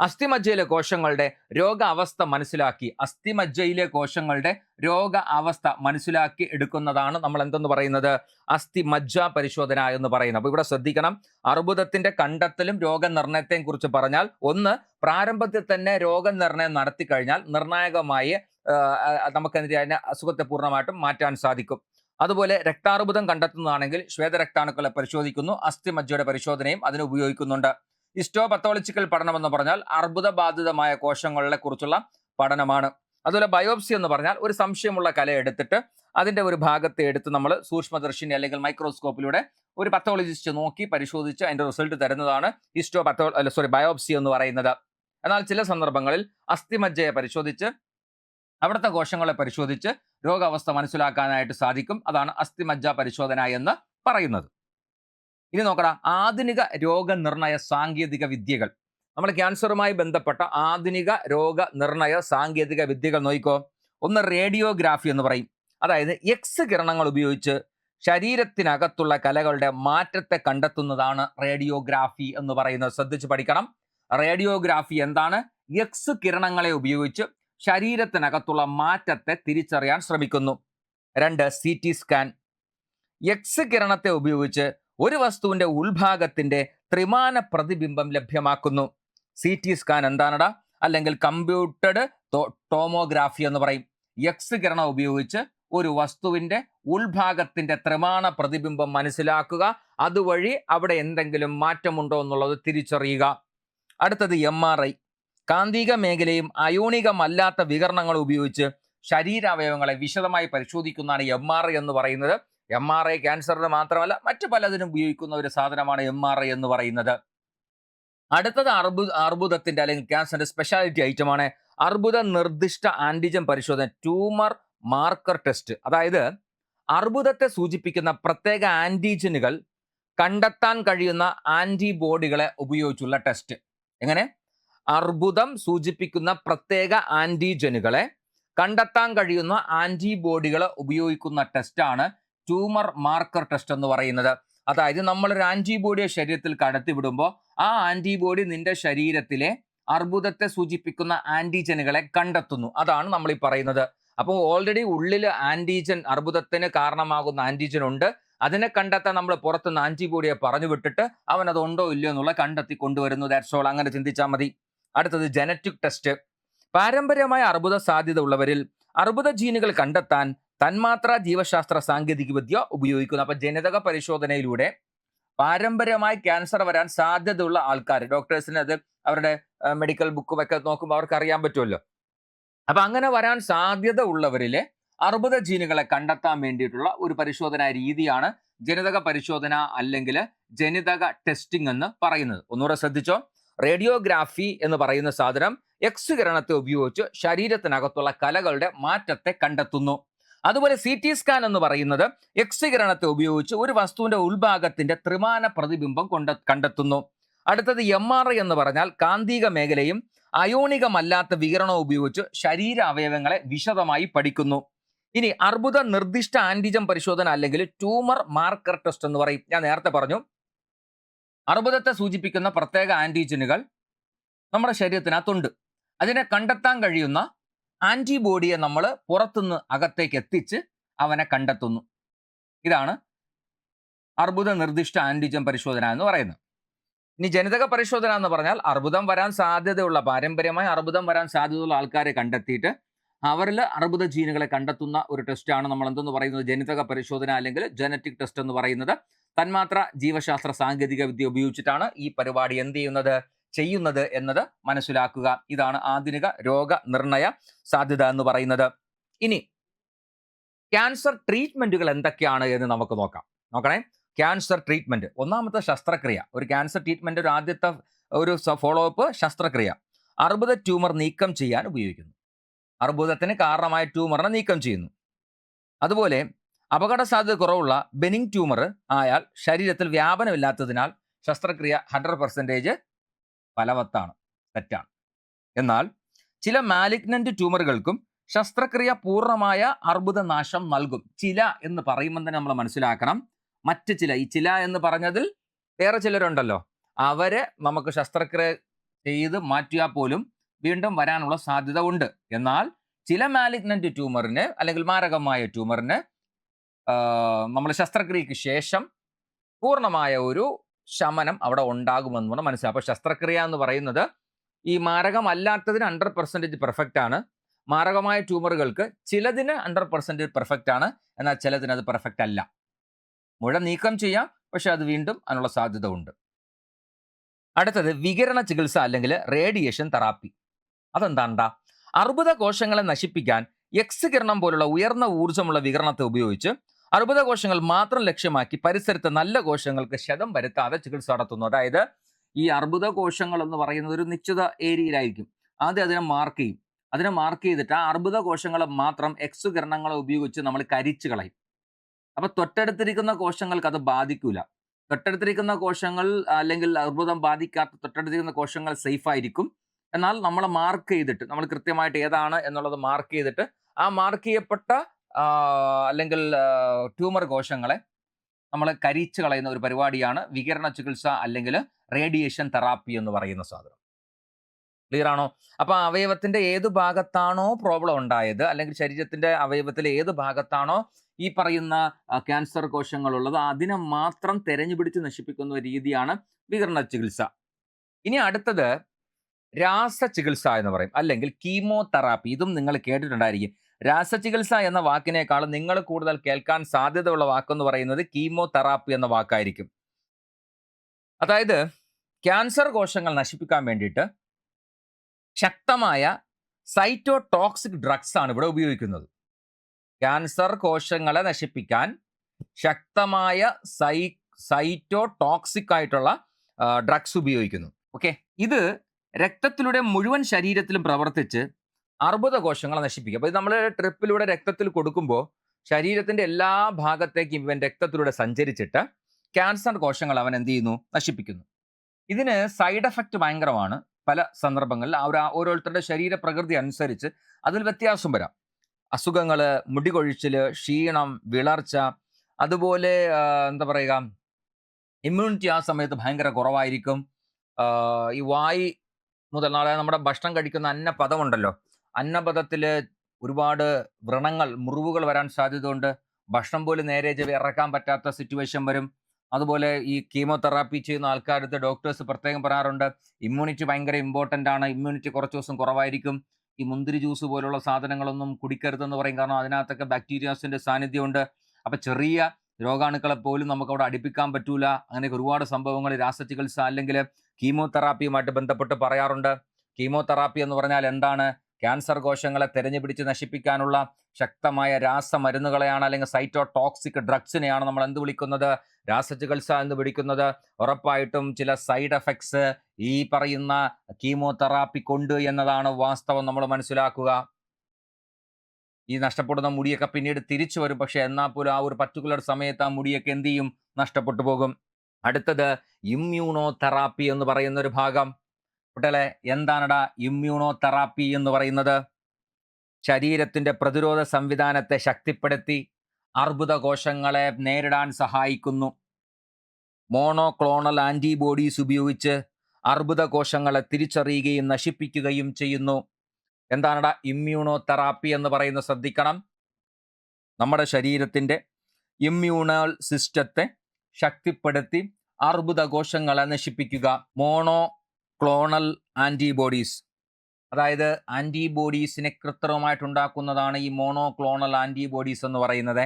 അസ്ഥിമജ്ജയിലെ കോശങ്ങളുടെ രോഗാവസ്ഥ മനസ്സിലാക്കി അസ്ഥിമജ്ജയിലെ കോശങ്ങളുടെ രോഗ അവസ്ഥ മനസ്സിലാക്കി എടുക്കുന്നതാണ് നമ്മൾ എന്തെന്ന് പറയുന്നത്? അസ്ഥിമജ്ജ പരിശോധന എന്ന് പറയുന്നത്. അപ്പൊ ഇവിടെ ശ്രദ്ധിക്കണം. അർബുദത്തിന്റെ കണ്ടെത്തലും രോഗനിർണയത്തെയും കുറിച്ച് പറഞ്ഞാൽ ഒന്ന് പ്രാരംഭത്തിൽ തന്നെ രോഗനിർണയം നടത്തി കഴിഞ്ഞാൽ നിർണായകമായി നമുക്കെതിരെ ചെയ്യാൻ അസുഖത്തെ പൂർണമായിട്ടും മാറ്റാൻ സാധിക്കും. അതുപോലെ രക്താർബുദം കണ്ടെത്തുന്നതാണെങ്കിൽ ശ്വേതരക്താണുക്കളെ പരിശോധിക്കുന്നു അസ്ഥിമജ്ജയുടെ പരിശോധനയും അതിന് ഉപയോഗിക്കുന്നുണ്ട്. ഹിസ്റ്റോ പത്തോളജിക്കൽ പഠനം എന്ന് പറഞ്ഞാൽ അർബുദ ബാധിതമായ കോശങ്ങളെ കുറിച്ചുള്ള പഠനമാണ്. അതുപോലെ ബയോപ്സി എന്ന് പറഞ്ഞാൽ ഒരു സംശയമുള്ള കല എടുത്തിട്ട് അതിന്റെ ഒരു ഭാഗത്തെ എടുത്ത് നമ്മൾ സൂക്ഷ്മദർശിനി അല്ലെങ്കിൽ മൈക്രോസ്കോപ്പിലൂടെ ഒരു പത്തോളജിസ്റ്റ് നോക്കി പരിശോധിച്ച് അതിന്റെ റിസൾട്ട് തരുന്നതാണ് ഹിസ്റ്റോ പത്തോ അല്ല സോറി ബയോപ്സി എന്ന് പറയുന്നത്. എന്നാൽ ചില സന്ദർഭങ്ങളിൽ അസ്ഥിമജ്ജയെ പരിശോധിച്ച് അവിടുത്തെ കോശങ്ങളെ പരിശോധിച്ച് രോഗാവസ്ഥ മനസ്സിലാക്കാനായിട്ട് സാധിക്കും. അതാണ് അസ്ഥിമജ്ജ പരിശോധന എന്ന് പറയുന്നത്. ഇനി നോക്കടാ ആധുനിക രോഗനിർണയ സാങ്കേതിക വിദ്യകൾ. നമ്മൾ ക്യാൻസറുമായി ബന്ധപ്പെട്ട ആധുനിക രോഗനിർണയ സാങ്കേതിക വിദ്യകൾ നോക്കിക്കോ. ഒന്ന് റേഡിയോഗ്രാഫി എന്ന് പറയും. അതായത് എക്സ് കിരണങ്ങൾ ഉപയോഗിച്ച് ശരീരത്തിനകത്തുള്ള കലകളുടെ മാറ്റത്തെ കണ്ടെത്തുന്നതാണ് റേഡിയോഗ്രാഫി എന്ന് പറയുന്നത്. ശ്രദ്ധിച്ച് പഠിക്കണം. റേഡിയോഗ്രാഫി എന്താണ്? എക്സ് കിരണങ്ങളെ ഉപയോഗിച്ച് ശരീരത്തിനകത്തുള്ള മാറ്റത്തെ തിരിച്ചറിയാൻ ശ്രമിക്കുന്നു. രണ്ട് സി ടി സ്കാൻ എക്സ് കിരണത്തെ ഉപയോഗിച്ച് ഒരു വസ്തുവിന്റെ ഉൾഭാഗത്തിന്റെ ത്രിമാന പ്രതിബിംബം ലഭ്യമാക്കുന്നു. സി ടി സ്കാൻ എന്താണടാ? അല്ലെങ്കിൽ കമ്പ്യൂട്ടഡ് ടോമോഗ്രാഫി എന്ന് പറയും. എക്സ് കിരണം ഉപയോഗിച്ച് ഒരു വസ്തുവിന്റെ ഉൾഭാഗത്തിന്റെ ത്രിമാണ പ്രതിബിംബം മനസ്സിലാക്കുക. അതുവഴി അവിടെ എന്തെങ്കിലും മാറ്റമുണ്ടോ എന്നുള്ളത് തിരിച്ചറിയുക. അടുത്തത് എം ആർ ഐ കാന്തിക മേഖലയും അയോണികമല്ലാത്ത വികരണങ്ങൾ ഉപയോഗിച്ച് ശരീരാവയവങ്ങളെ വിശദമായി പരിശോധിക്കുന്നതാണ് എം ആർ ഐ എന്ന് പറയുന്നത്. എം ആർ ഐ ക്യാൻസറിന് മാത്രമല്ല മറ്റു പലതിനും ഉപയോഗിക്കുന്ന ഒരു സാധനമാണ് എം ആർ ഐ എന്ന് പറയുന്നത്. അടുത്തത് അർബു അർബുദത്തിന്റെ അല്ലെങ്കിൽ ക്യാൻസറിന്റെ സ്പെഷ്യാലിറ്റി ഐറ്റമാണ് അർബുദ നിർദ്ദിഷ്ട ആന്റിജൻ പരിശോധന ട്യൂമർ മാർക്കർ ടെസ്റ്റ് അതായത് അർബുദത്തെ സൂചിപ്പിക്കുന്ന പ്രത്യേക ആന്റിജനുകൾ കണ്ടെത്താൻ കഴിയുന്ന ആന്റിബോഡികളെ ഉപയോഗിച്ചുള്ള ടെസ്റ്റ് എങ്ങനെ? അർബുദം സൂചിപ്പിക്കുന്ന പ്രത്യേക ആന്റിജനുകളെ കണ്ടെത്താൻ കഴിയുന്ന ആന്റിബോഡികളെ ഉപയോഗിക്കുന്ന ടെസ്റ്റാണ് ട്യൂമർ മാർക്കർ ടെസ്റ്റ് എന്ന് പറയുന്നത്. അതായത് നമ്മൾ ഒരു ആന്റിബോഡിയെ ശരീരത്തിൽ കടത്തിവിടുമ്പോൾ ആ ആന്റിബോഡി നിന്റെ ശരീരത്തിലെ അർബുദത്തെ സൂചിപ്പിക്കുന്ന ആന്റിജനുകളെ കണ്ടെത്തുന്നു. അതാണ് നമ്മൾ ഈ പറയുന്നത്. അപ്പോൾ ഓൾറെഡി ഉള്ളിൽ ആന്റിജൻ അർബുദത്തിന് കാരണമാകുന്ന ആന്റിജൻ ഉണ്ട്. അതിനെ കണ്ടെത്താൻ നമ്മൾ പുറത്തുനിന്ന് ആന്റിബോഡിയെ പറഞ്ഞു വിട്ടിട്ട് അവൻ അത് ഉണ്ടോ ഇല്ലയോ എന്നുള്ള കണ്ടെത്തി കൊണ്ടുവരുന്നു. ദാറ്റ്സ് ഓൾ അങ്ങനെ ചിന്തിച്ചാൽ മതി. അടുത്തത് ജനറ്റിക് ടെസ്റ്റ് പാരമ്പര്യമായ അർബുദ സാധ്യത ഉള്ളവരിൽ അർബുദ ജീനുകൾ കണ്ടെത്താൻ തന്മാത്ര ജീവശാസ്ത്ര സാങ്കേതിക വിദ്യ ഉപയോഗിക്കുന്നു. അപ്പൊ ജനിതക പരിശോധനയിലൂടെ പാരമ്പര്യമായി ക്യാൻസർ വരാൻ സാധ്യതയുള്ള ആൾക്കാർ ഡോക്ടേഴ്സിന് അത് അവരുടെ മെഡിക്കൽ ബുക്കും ഒക്കെ നോക്കുമ്പോൾ അവർക്ക് അറിയാൻ പറ്റുമല്ലോ. അപ്പൊ അങ്ങനെ വരാൻ സാധ്യത ഉള്ളവരിലെ അർബുദ ജീനുകളെ കണ്ടെത്താൻ വേണ്ടിയിട്ടുള്ള ഒരു പരിശോധനാ രീതിയാണ് ജനിതക പരിശോധന അല്ലെങ്കിൽ ജനിതക ടെസ്റ്റിംഗ് എന്ന് പറയുന്നത്. ഒന്നുകൂടെ ശ്രദ്ധിച്ചോ? റേഡിയോഗ്രാഫി എന്ന് പറയുന്ന സാധനം എക്സ് കിരണത്തെ ഉപയോഗിച്ച് ശരീരത്തിനകത്തുള്ള കലകളുടെ മാറ്റത്തെ കണ്ടെത്തുന്നു. അതുപോലെ സി ടി സ്കാൻ എന്ന് പറയുന്നത് എക്സ് കിരണത്തെ ഉപയോഗിച്ച് ഒരു വസ്തുവിന്റെ ഉൾഭാഗത്തിന്റെ ത്രിമാന പ്രതിബിംബം കൊണ്ട് കണ്ടെത്തുന്നു. അടുത്തത് എം ആർ ഐ എന്ന് പറഞ്ഞാൽ കാന്തിക മേഖലയും അയോണികമല്ലാത്ത വികരണവും ഉപയോഗിച്ച് ശരീര അവയവങ്ങളെ വിശദമായി പഠിക്കുന്നു. ഇനി അർബുദ നിർദ്ദിഷ്ട ആന്റിജൻ പരിശോധന അല്ലെങ്കിൽ ട്യൂമർ മാർക്കർ ടെസ്റ്റ് എന്ന് പറയും. ഞാൻ നേരത്തെ പറഞ്ഞു. അർബുദത്തെ സൂചിപ്പിക്കുന്ന പ്രത്യേക ആന്റിജനുകൾ നമ്മുടെ ശരീരത്തിനകത്തുണ്ട്. അതിനെ കണ്ടെത്താൻ കഴിയുന്ന ആന്റിബോഡിയെ നമ്മൾ പുറത്തുനിന്ന് അകത്തേക്ക് എത്തിച്ച് അവനെ കണ്ടെത്തുന്നു. ഇതാണ് അർബുദ നിർദ്ദിഷ്ട ആന്റിജൻ പരിശോധന എന്ന് പറയുന്നത്. ഇനി ജനിതക പരിശോധന എന്ന് പറഞ്ഞാൽ അർബുദം വരാൻ സാധ്യതയുള്ള പാരമ്പര്യമായി അർബുദം വരാൻ സാധ്യതയുള്ള ആൾക്കാരെ കണ്ടെത്തിയിട്ട് അവരിൽ അർബുദ ജീനുകളെ കണ്ടെത്തുന്ന ഒരു ടെസ്റ്റാണ് നമ്മൾ എന്തെന്ന് പറയുന്നത്? ജനിതക പരിശോധന അല്ലെങ്കിൽ ജനറ്റിക് ടെസ്റ്റ് എന്ന് പറയുന്നത്. തന്മാത്ര ജീവശാസ്ത്ര സാങ്കേതിക വിദ്യ ഉപയോഗിച്ചിട്ടാണ് ഈ പരിപാടി എന്ത് ചെയ്യുന്നത്? ചെയ്യുന്നത് എന്നത് മനസ്സിലാക്കുക. ഇതാണ് ആധുനിക രോഗനിർണയ സാധ്യത എന്ന് പറയുന്നത്. ഇനി ക്യാൻസർ ട്രീറ്റ്മെന്റുകൾ എന്തൊക്കെയാണ് എന്ന് നമുക്ക് നോക്കാം. നോക്കണേ. Cancer treatment. ഒന്നാമത്തെ ശസ്ത്രക്രിയ. ഒരു ക്യാൻസർ ട്രീറ്റ്മെന്റ് ഒരു ആദ്യത്തെ ഒരു ഫോളോ അപ്പ് ശസ്ത്രക്രിയ. അർബുദ ട്യൂമർ നീക്കം ചെയ്യാൻ ഉപയോഗിക്കുന്നു. അർബുദത്തിന് കാരണമായ ട്യൂമറിനെ നീക്കം ചെയ്യുന്നു. അതുപോലെ അപകട സാധ്യത കുറവുള്ള ബെനിങ് ട്യൂമർ ആയാൽ ശരീരത്തിൽ വ്യാപനമില്ലാത്തതിനാൽ ശസ്ത്രക്രിയ ഹൺഡ്രഡ് പെർസെന്റേജ് ഫലവത്താണ് തെറ്റാണ്. എന്നാൽ ചില മാലിഗ്നന്റ് ട്യൂമറുകൾക്കും ശസ്ത്രക്രിയ പൂർണമായ അർബുദ നാശം നൽകും. ചില എന്ന് പറയുമ്പോൾ തന്നെ നമ്മൾ മനസ്സിലാക്കണം. മറ്റ് ചില ഈ ചില എന്ന് പറഞ്ഞതിൽ വേറെ ചിലരുണ്ടല്ലോ. അവരെ നമുക്ക് ശസ്ത്രക്രിയ ചെയ്ത് മാറ്റിയാൽ പോലും വീണ്ടും വരാനുള്ള സാധ്യത ഉണ്ട്. എന്നാൽ ചില മാലിഗ്നന്റ് ട്യൂമറിന് അല്ലെങ്കിൽ മാരകമായ ട്യൂമറിന് നമ്മൾ ശസ്ത്രക്രിയക്ക് ശേഷം പൂർണമായ ഒരു ശമനം അവിടെ ഉണ്ടാകുമെന്ന് മനസ്സിലാവും അപ്പോൾ ശസ്ത്രക്രിയ എന്ന് പറയുന്നത് ഈ മാരകമല്ലാത്തതിന് ഹൺഡ്രഡ് പെർസെന്റേജ് പെർഫെക്റ്റ് ആണ്. മാരകമായ ട്യൂമറുകൾക്ക് ചിലതിന് ഹൺഡ്രഡ് പെർസെന്റേജ് പെർഫെക്റ്റ് ആണ്. എന്നാൽ ചിലതിന് അത് പെർഫെക്റ്റ് അല്ല. മുഴ നീക്കം ചെയ്യാം. പക്ഷേ അത് വീണ്ടും അതിനുള്ള സാധ്യത ഉണ്ട്. അടുത്തത് വികിരണ ചികിത്സ അല്ലെങ്കിൽ റേഡിയേഷൻ തെറാപ്പി അതെന്താണ്ടാ? അർബുദ കോശങ്ങളെ നശിപ്പിക്കാൻ എക്സ് കിരണം പോലുള്ള ഉയർന്ന ഊർജമുള്ള വികരണത്തെ ഉപയോഗിച്ച് അർബുദ കോശങ്ങൾ മാത്രം ലക്ഷ്യമാക്കി പരിസരത്തെ നല്ല കോശങ്ങൾക്ക് ക്ഷതം വരുത്താതെ ചികിത്സ നടത്തുന്നു. അതായത് ഈ അർബുദ കോശങ്ങൾ എന്ന് പറയുന്നത് ഒരു നിശ്ചിത ഏരിയയിലായിരിക്കും. ആദ്യം അതിനെ മാർക്ക് ചെയ്യും. അതിനെ മാർക്ക് ചെയ്തിട്ട് ആ അർബുദ കോശങ്ങളെ മാത്രം എക്സ് കിരണങ്ങളെ ഉപയോഗിച്ച് നമ്മൾ കരിച്ചു കളയും. അപ്പൊ തൊട്ടടുത്തിരിക്കുന്ന കോശങ്ങൾക്ക് അത് ബാധിക്കൂല. തൊട്ടടുത്തിരിക്കുന്ന കോശങ്ങൾ അല്ലെങ്കിൽ അർബുദം ബാധിക്കാത്ത തൊട്ടടുത്തിരിക്കുന്ന കോശങ്ങൾ സേഫ് ആയിരിക്കും. എന്നാൽ നമ്മൾ മാർക്ക് ചെയ്തിട്ട് നമ്മൾ കൃത്യമായിട്ട് ഏതാണ് എന്നുള്ളത് മാർക്ക് ചെയ്തിട്ട് ആ മാർക്ക് ചെയ്യപ്പെട്ട അല്ലെങ്കിൽ ട്യൂമർ കോശങ്ങളെ നമ്മൾ കരിച്ചു കളയുന്ന ഒരു പരിപാടിയാണ് വികിരണ ചികിത്സ അല്ലെങ്കിൽ റേഡിയേഷൻ തെറാപ്പി എന്ന് പറയുന്ന സാധനം. ക്ലിയർ ആണോ? അപ്പൊ അവയവത്തിന്റെ ഏത് ഭാഗത്താണോ പ്രോബ്ലം ഉണ്ടായത് അല്ലെങ്കിൽ ശരീരത്തിന്റെ അവയവത്തിലെ ഏത് ഭാഗത്താണോ ഈ പറയുന്ന ക്യാൻസർ കോശങ്ങളുള്ളത് അതിനെ മാത്രം തെരഞ്ഞുപിടിച്ച് നശിപ്പിക്കുന്ന രീതിയാണ് വികരണ ചികിത്സ. ഇനി അടുത്തത് രാസ ചികിത്സ എന്ന് പറയും അല്ലെങ്കിൽ കീമോതെറാപ്പി. ഇതും നിങ്ങൾ കേട്ടിട്ടുണ്ടായിരിക്കും. രാസചികിത്സ എന്ന വാക്കിനേക്കാളും നിങ്ങൾ കൂടുതൽ കേൾക്കാൻ സാധ്യതയുള്ള വാക്കെന്ന് പറയുന്നത് കീമോതെറാപ്പി എന്ന വാക്കായിരിക്കും. അതായത് ക്യാൻസർ കോശങ്ങൾ നശിപ്പിക്കാൻ വേണ്ടിയിട്ട് ശക്തമായ സൈറ്റോടോക്സിക് ഡ്രഗ്സ് ആണ് ഇവിടെ ഉപയോഗിക്കുന്നത്. ക്യാൻസർ കോശങ്ങളെ നശിപ്പിക്കാൻ ശക്തമായ സൈ സൈറ്റോ ടോക്സിക് ആയിട്ടുള്ള ഡ്രഗ്സ് ഉപയോഗിക്കുന്നു. ഓക്കെ? ഇത് രക്തത്തിലൂടെ മുഴുവൻ ശരീരത്തിലും പ്രവർത്തിച്ച് അർബുദ കോശങ്ങളെ നശിപ്പിക്കും. അപ്പോൾ ഇത് നമ്മൾ ട്രിപ്പിലൂടെ രക്തത്തിൽ കൊടുക്കുമ്പോൾ ശരീരത്തിന്റെ എല്ലാ ഭാഗത്തേക്കും ഇവൻ രക്തത്തിലൂടെ സഞ്ചരിച്ചിട്ട് ക്യാൻസർ കോശങ്ങൾ അവൻ എന്ത് ചെയ്യുന്നു? നശിപ്പിക്കുന്നു. ഇതിന് സൈഡ് എഫക്റ്റ് ഭയങ്കരമാണ്. പല സന്ദർഭങ്ങളിൽ ഒരു ഓരോരുത്തരുടെ ശരീരപ്രകൃതി അനുസരിച്ച് അതിൽ വ്യത്യാസം വരാം. അസുഖങ്ങൾ മുടികൊഴിച്ചിൽ ക്ഷീണം വിളർച്ച അതുപോലെ എന്താ പറയുക ഇമ്മ്യൂണിറ്റി ആ സമയത്ത് ഭയങ്കര കുറവായിരിക്കും. ഈ വായി മുതൽ നാളെ നമ്മുടെ ഭക്ഷണം കഴിക്കുന്ന അന്നപദമുണ്ടല്ലോ. അന്നപദത്തിൽ ഒരുപാട് വ്രണങ്ങൾ മുറിവുകൾ വരാൻ സാധ്യതയുണ്ട്. ഭക്ഷണം പോലും നേരെ ഇറക്കാൻ പറ്റാത്ത സിറ്റുവേഷൻ വരും. അതുപോലെ ഈ കീമോതെറാപ്പി ചെയ്യുന്ന ആൾക്കാരുടെ ഡോക്ടേഴ്സ് പ്രത്യേകം പറയാറുണ്ട് ഇമ്മ്യൂണിറ്റി ഭയങ്കര ഇമ്പോർട്ടന്റ് ആണ്. ഇമ്മ്യൂണിറ്റി കുറച്ച് ദിവസം കുറവായിരിക്കും. ഈ മുന്തിരി ജ്യൂസ് പോലുള്ള സാധനങ്ങളൊന്നും കുടിക്കരുതെന്ന് പറയും. കാരണം അതിനകത്തൊക്കെ ബാക്ടീരിയാസിന്റെ സാന്നിധ്യമുണ്ട്. അപ്പം ചെറിയ രോഗാണുക്കളെ പോലും നമുക്ക് അവിടെ അടുപ്പിക്കാൻ പറ്റൂല. അങ്ങനെയൊക്കെ ഒരുപാട് സംഭവങ്ങൾ രാസചികിത്സ അല്ലെങ്കിൽ കീമോതെറാപ്പിയുമായിട്ട് ബന്ധപ്പെട്ട് പറയാറുണ്ട്. കീമോതെറാപ്പി എന്ന് പറഞ്ഞാൽ എന്താണ്? ക്യാൻസർ കോശങ്ങളെ തെരഞ്ഞുപിടിച്ച് നശിപ്പിക്കാനുള്ള ശക്തമായ രാസമരുന്നുകളെയാണ് അല്ലെങ്കിൽ സൈറ്റോ ടോക്സിക് ഡ്രഗ്സിനെയാണ് നമ്മൾ എന്ത് വിളിക്കുന്നത്? രാസചികിത്സ എന്ന് വിളിക്കുന്നത്. ഉറപ്പായിട്ടും ചില സൈഡ് എഫക്ട്സ് ഈ പറയുന്ന കീമോതെറാപ്പി കൊണ്ട് എന്നതാണ് വാസ്തവം നമ്മൾ മനസ്സിലാക്കുക. ഈ നഷ്ടപ്പെടുന്ന മുടിയൊക്കെ പിന്നീട് തിരിച്ചു വരും. പക്ഷേ എന്നാൽ പോലും ആ ഒരു പർട്ടിക്കുലർ സമയത്ത് ആ മുടിയൊക്കെ എന്ത് ചെയ്യും? നഷ്ടപ്പെട്ടു പോകും. അടുത്തത് ഇമ്മ്യൂണോ തെറാപ്പി എന്ന് പറയുന്ന ഒരു ഭാഗം. കുട്ടികളെ എന്താണടാ ഇമ്മ്യൂണോ തെറാപ്പി എന്ന് പറയുന്നത്? ശരീരത്തിന്റെ പ്രതിരോധ സംവിധാനത്തെ ശക്തിപ്പെടുത്തി അർബുദ കോശങ്ങളെ നേരിടാൻ സഹായിക്കുന്നു. മോണോക്ലോണൽ ആന്റിബോഡീസ് ഉപയോഗിച്ച് അർബുദ കോശങ്ങളെ തിരിച്ചറിയുകയും നശിപ്പിക്കുകയും ചെയ്യുന്നു. എന്താണടാ ഇമ്മ്യൂണോ തെറാപ്പി എന്ന് പറയുന്നത് ശ്രദ്ധിക്കണം. നമ്മുടെ ശരീരത്തിന്റെ ഇമ്മ്യൂണൽ സിസ്റ്റത്തെ ശക്തിപ്പെടുത്തി അർബുദ കോശങ്ങളെ നശിപ്പിക്കുക. മോണോ ക്ലോണൽ ആന്റിബോഡീസ് അതായത് ആന്റിബോഡീസിനെ കൃത്രിമമായിട്ടുണ്ടാക്കുന്നതാണ് ഈ മോണോ ക്ലോണൽ ആന്റിബോഡീസ് എന്ന് പറയുന്നത്.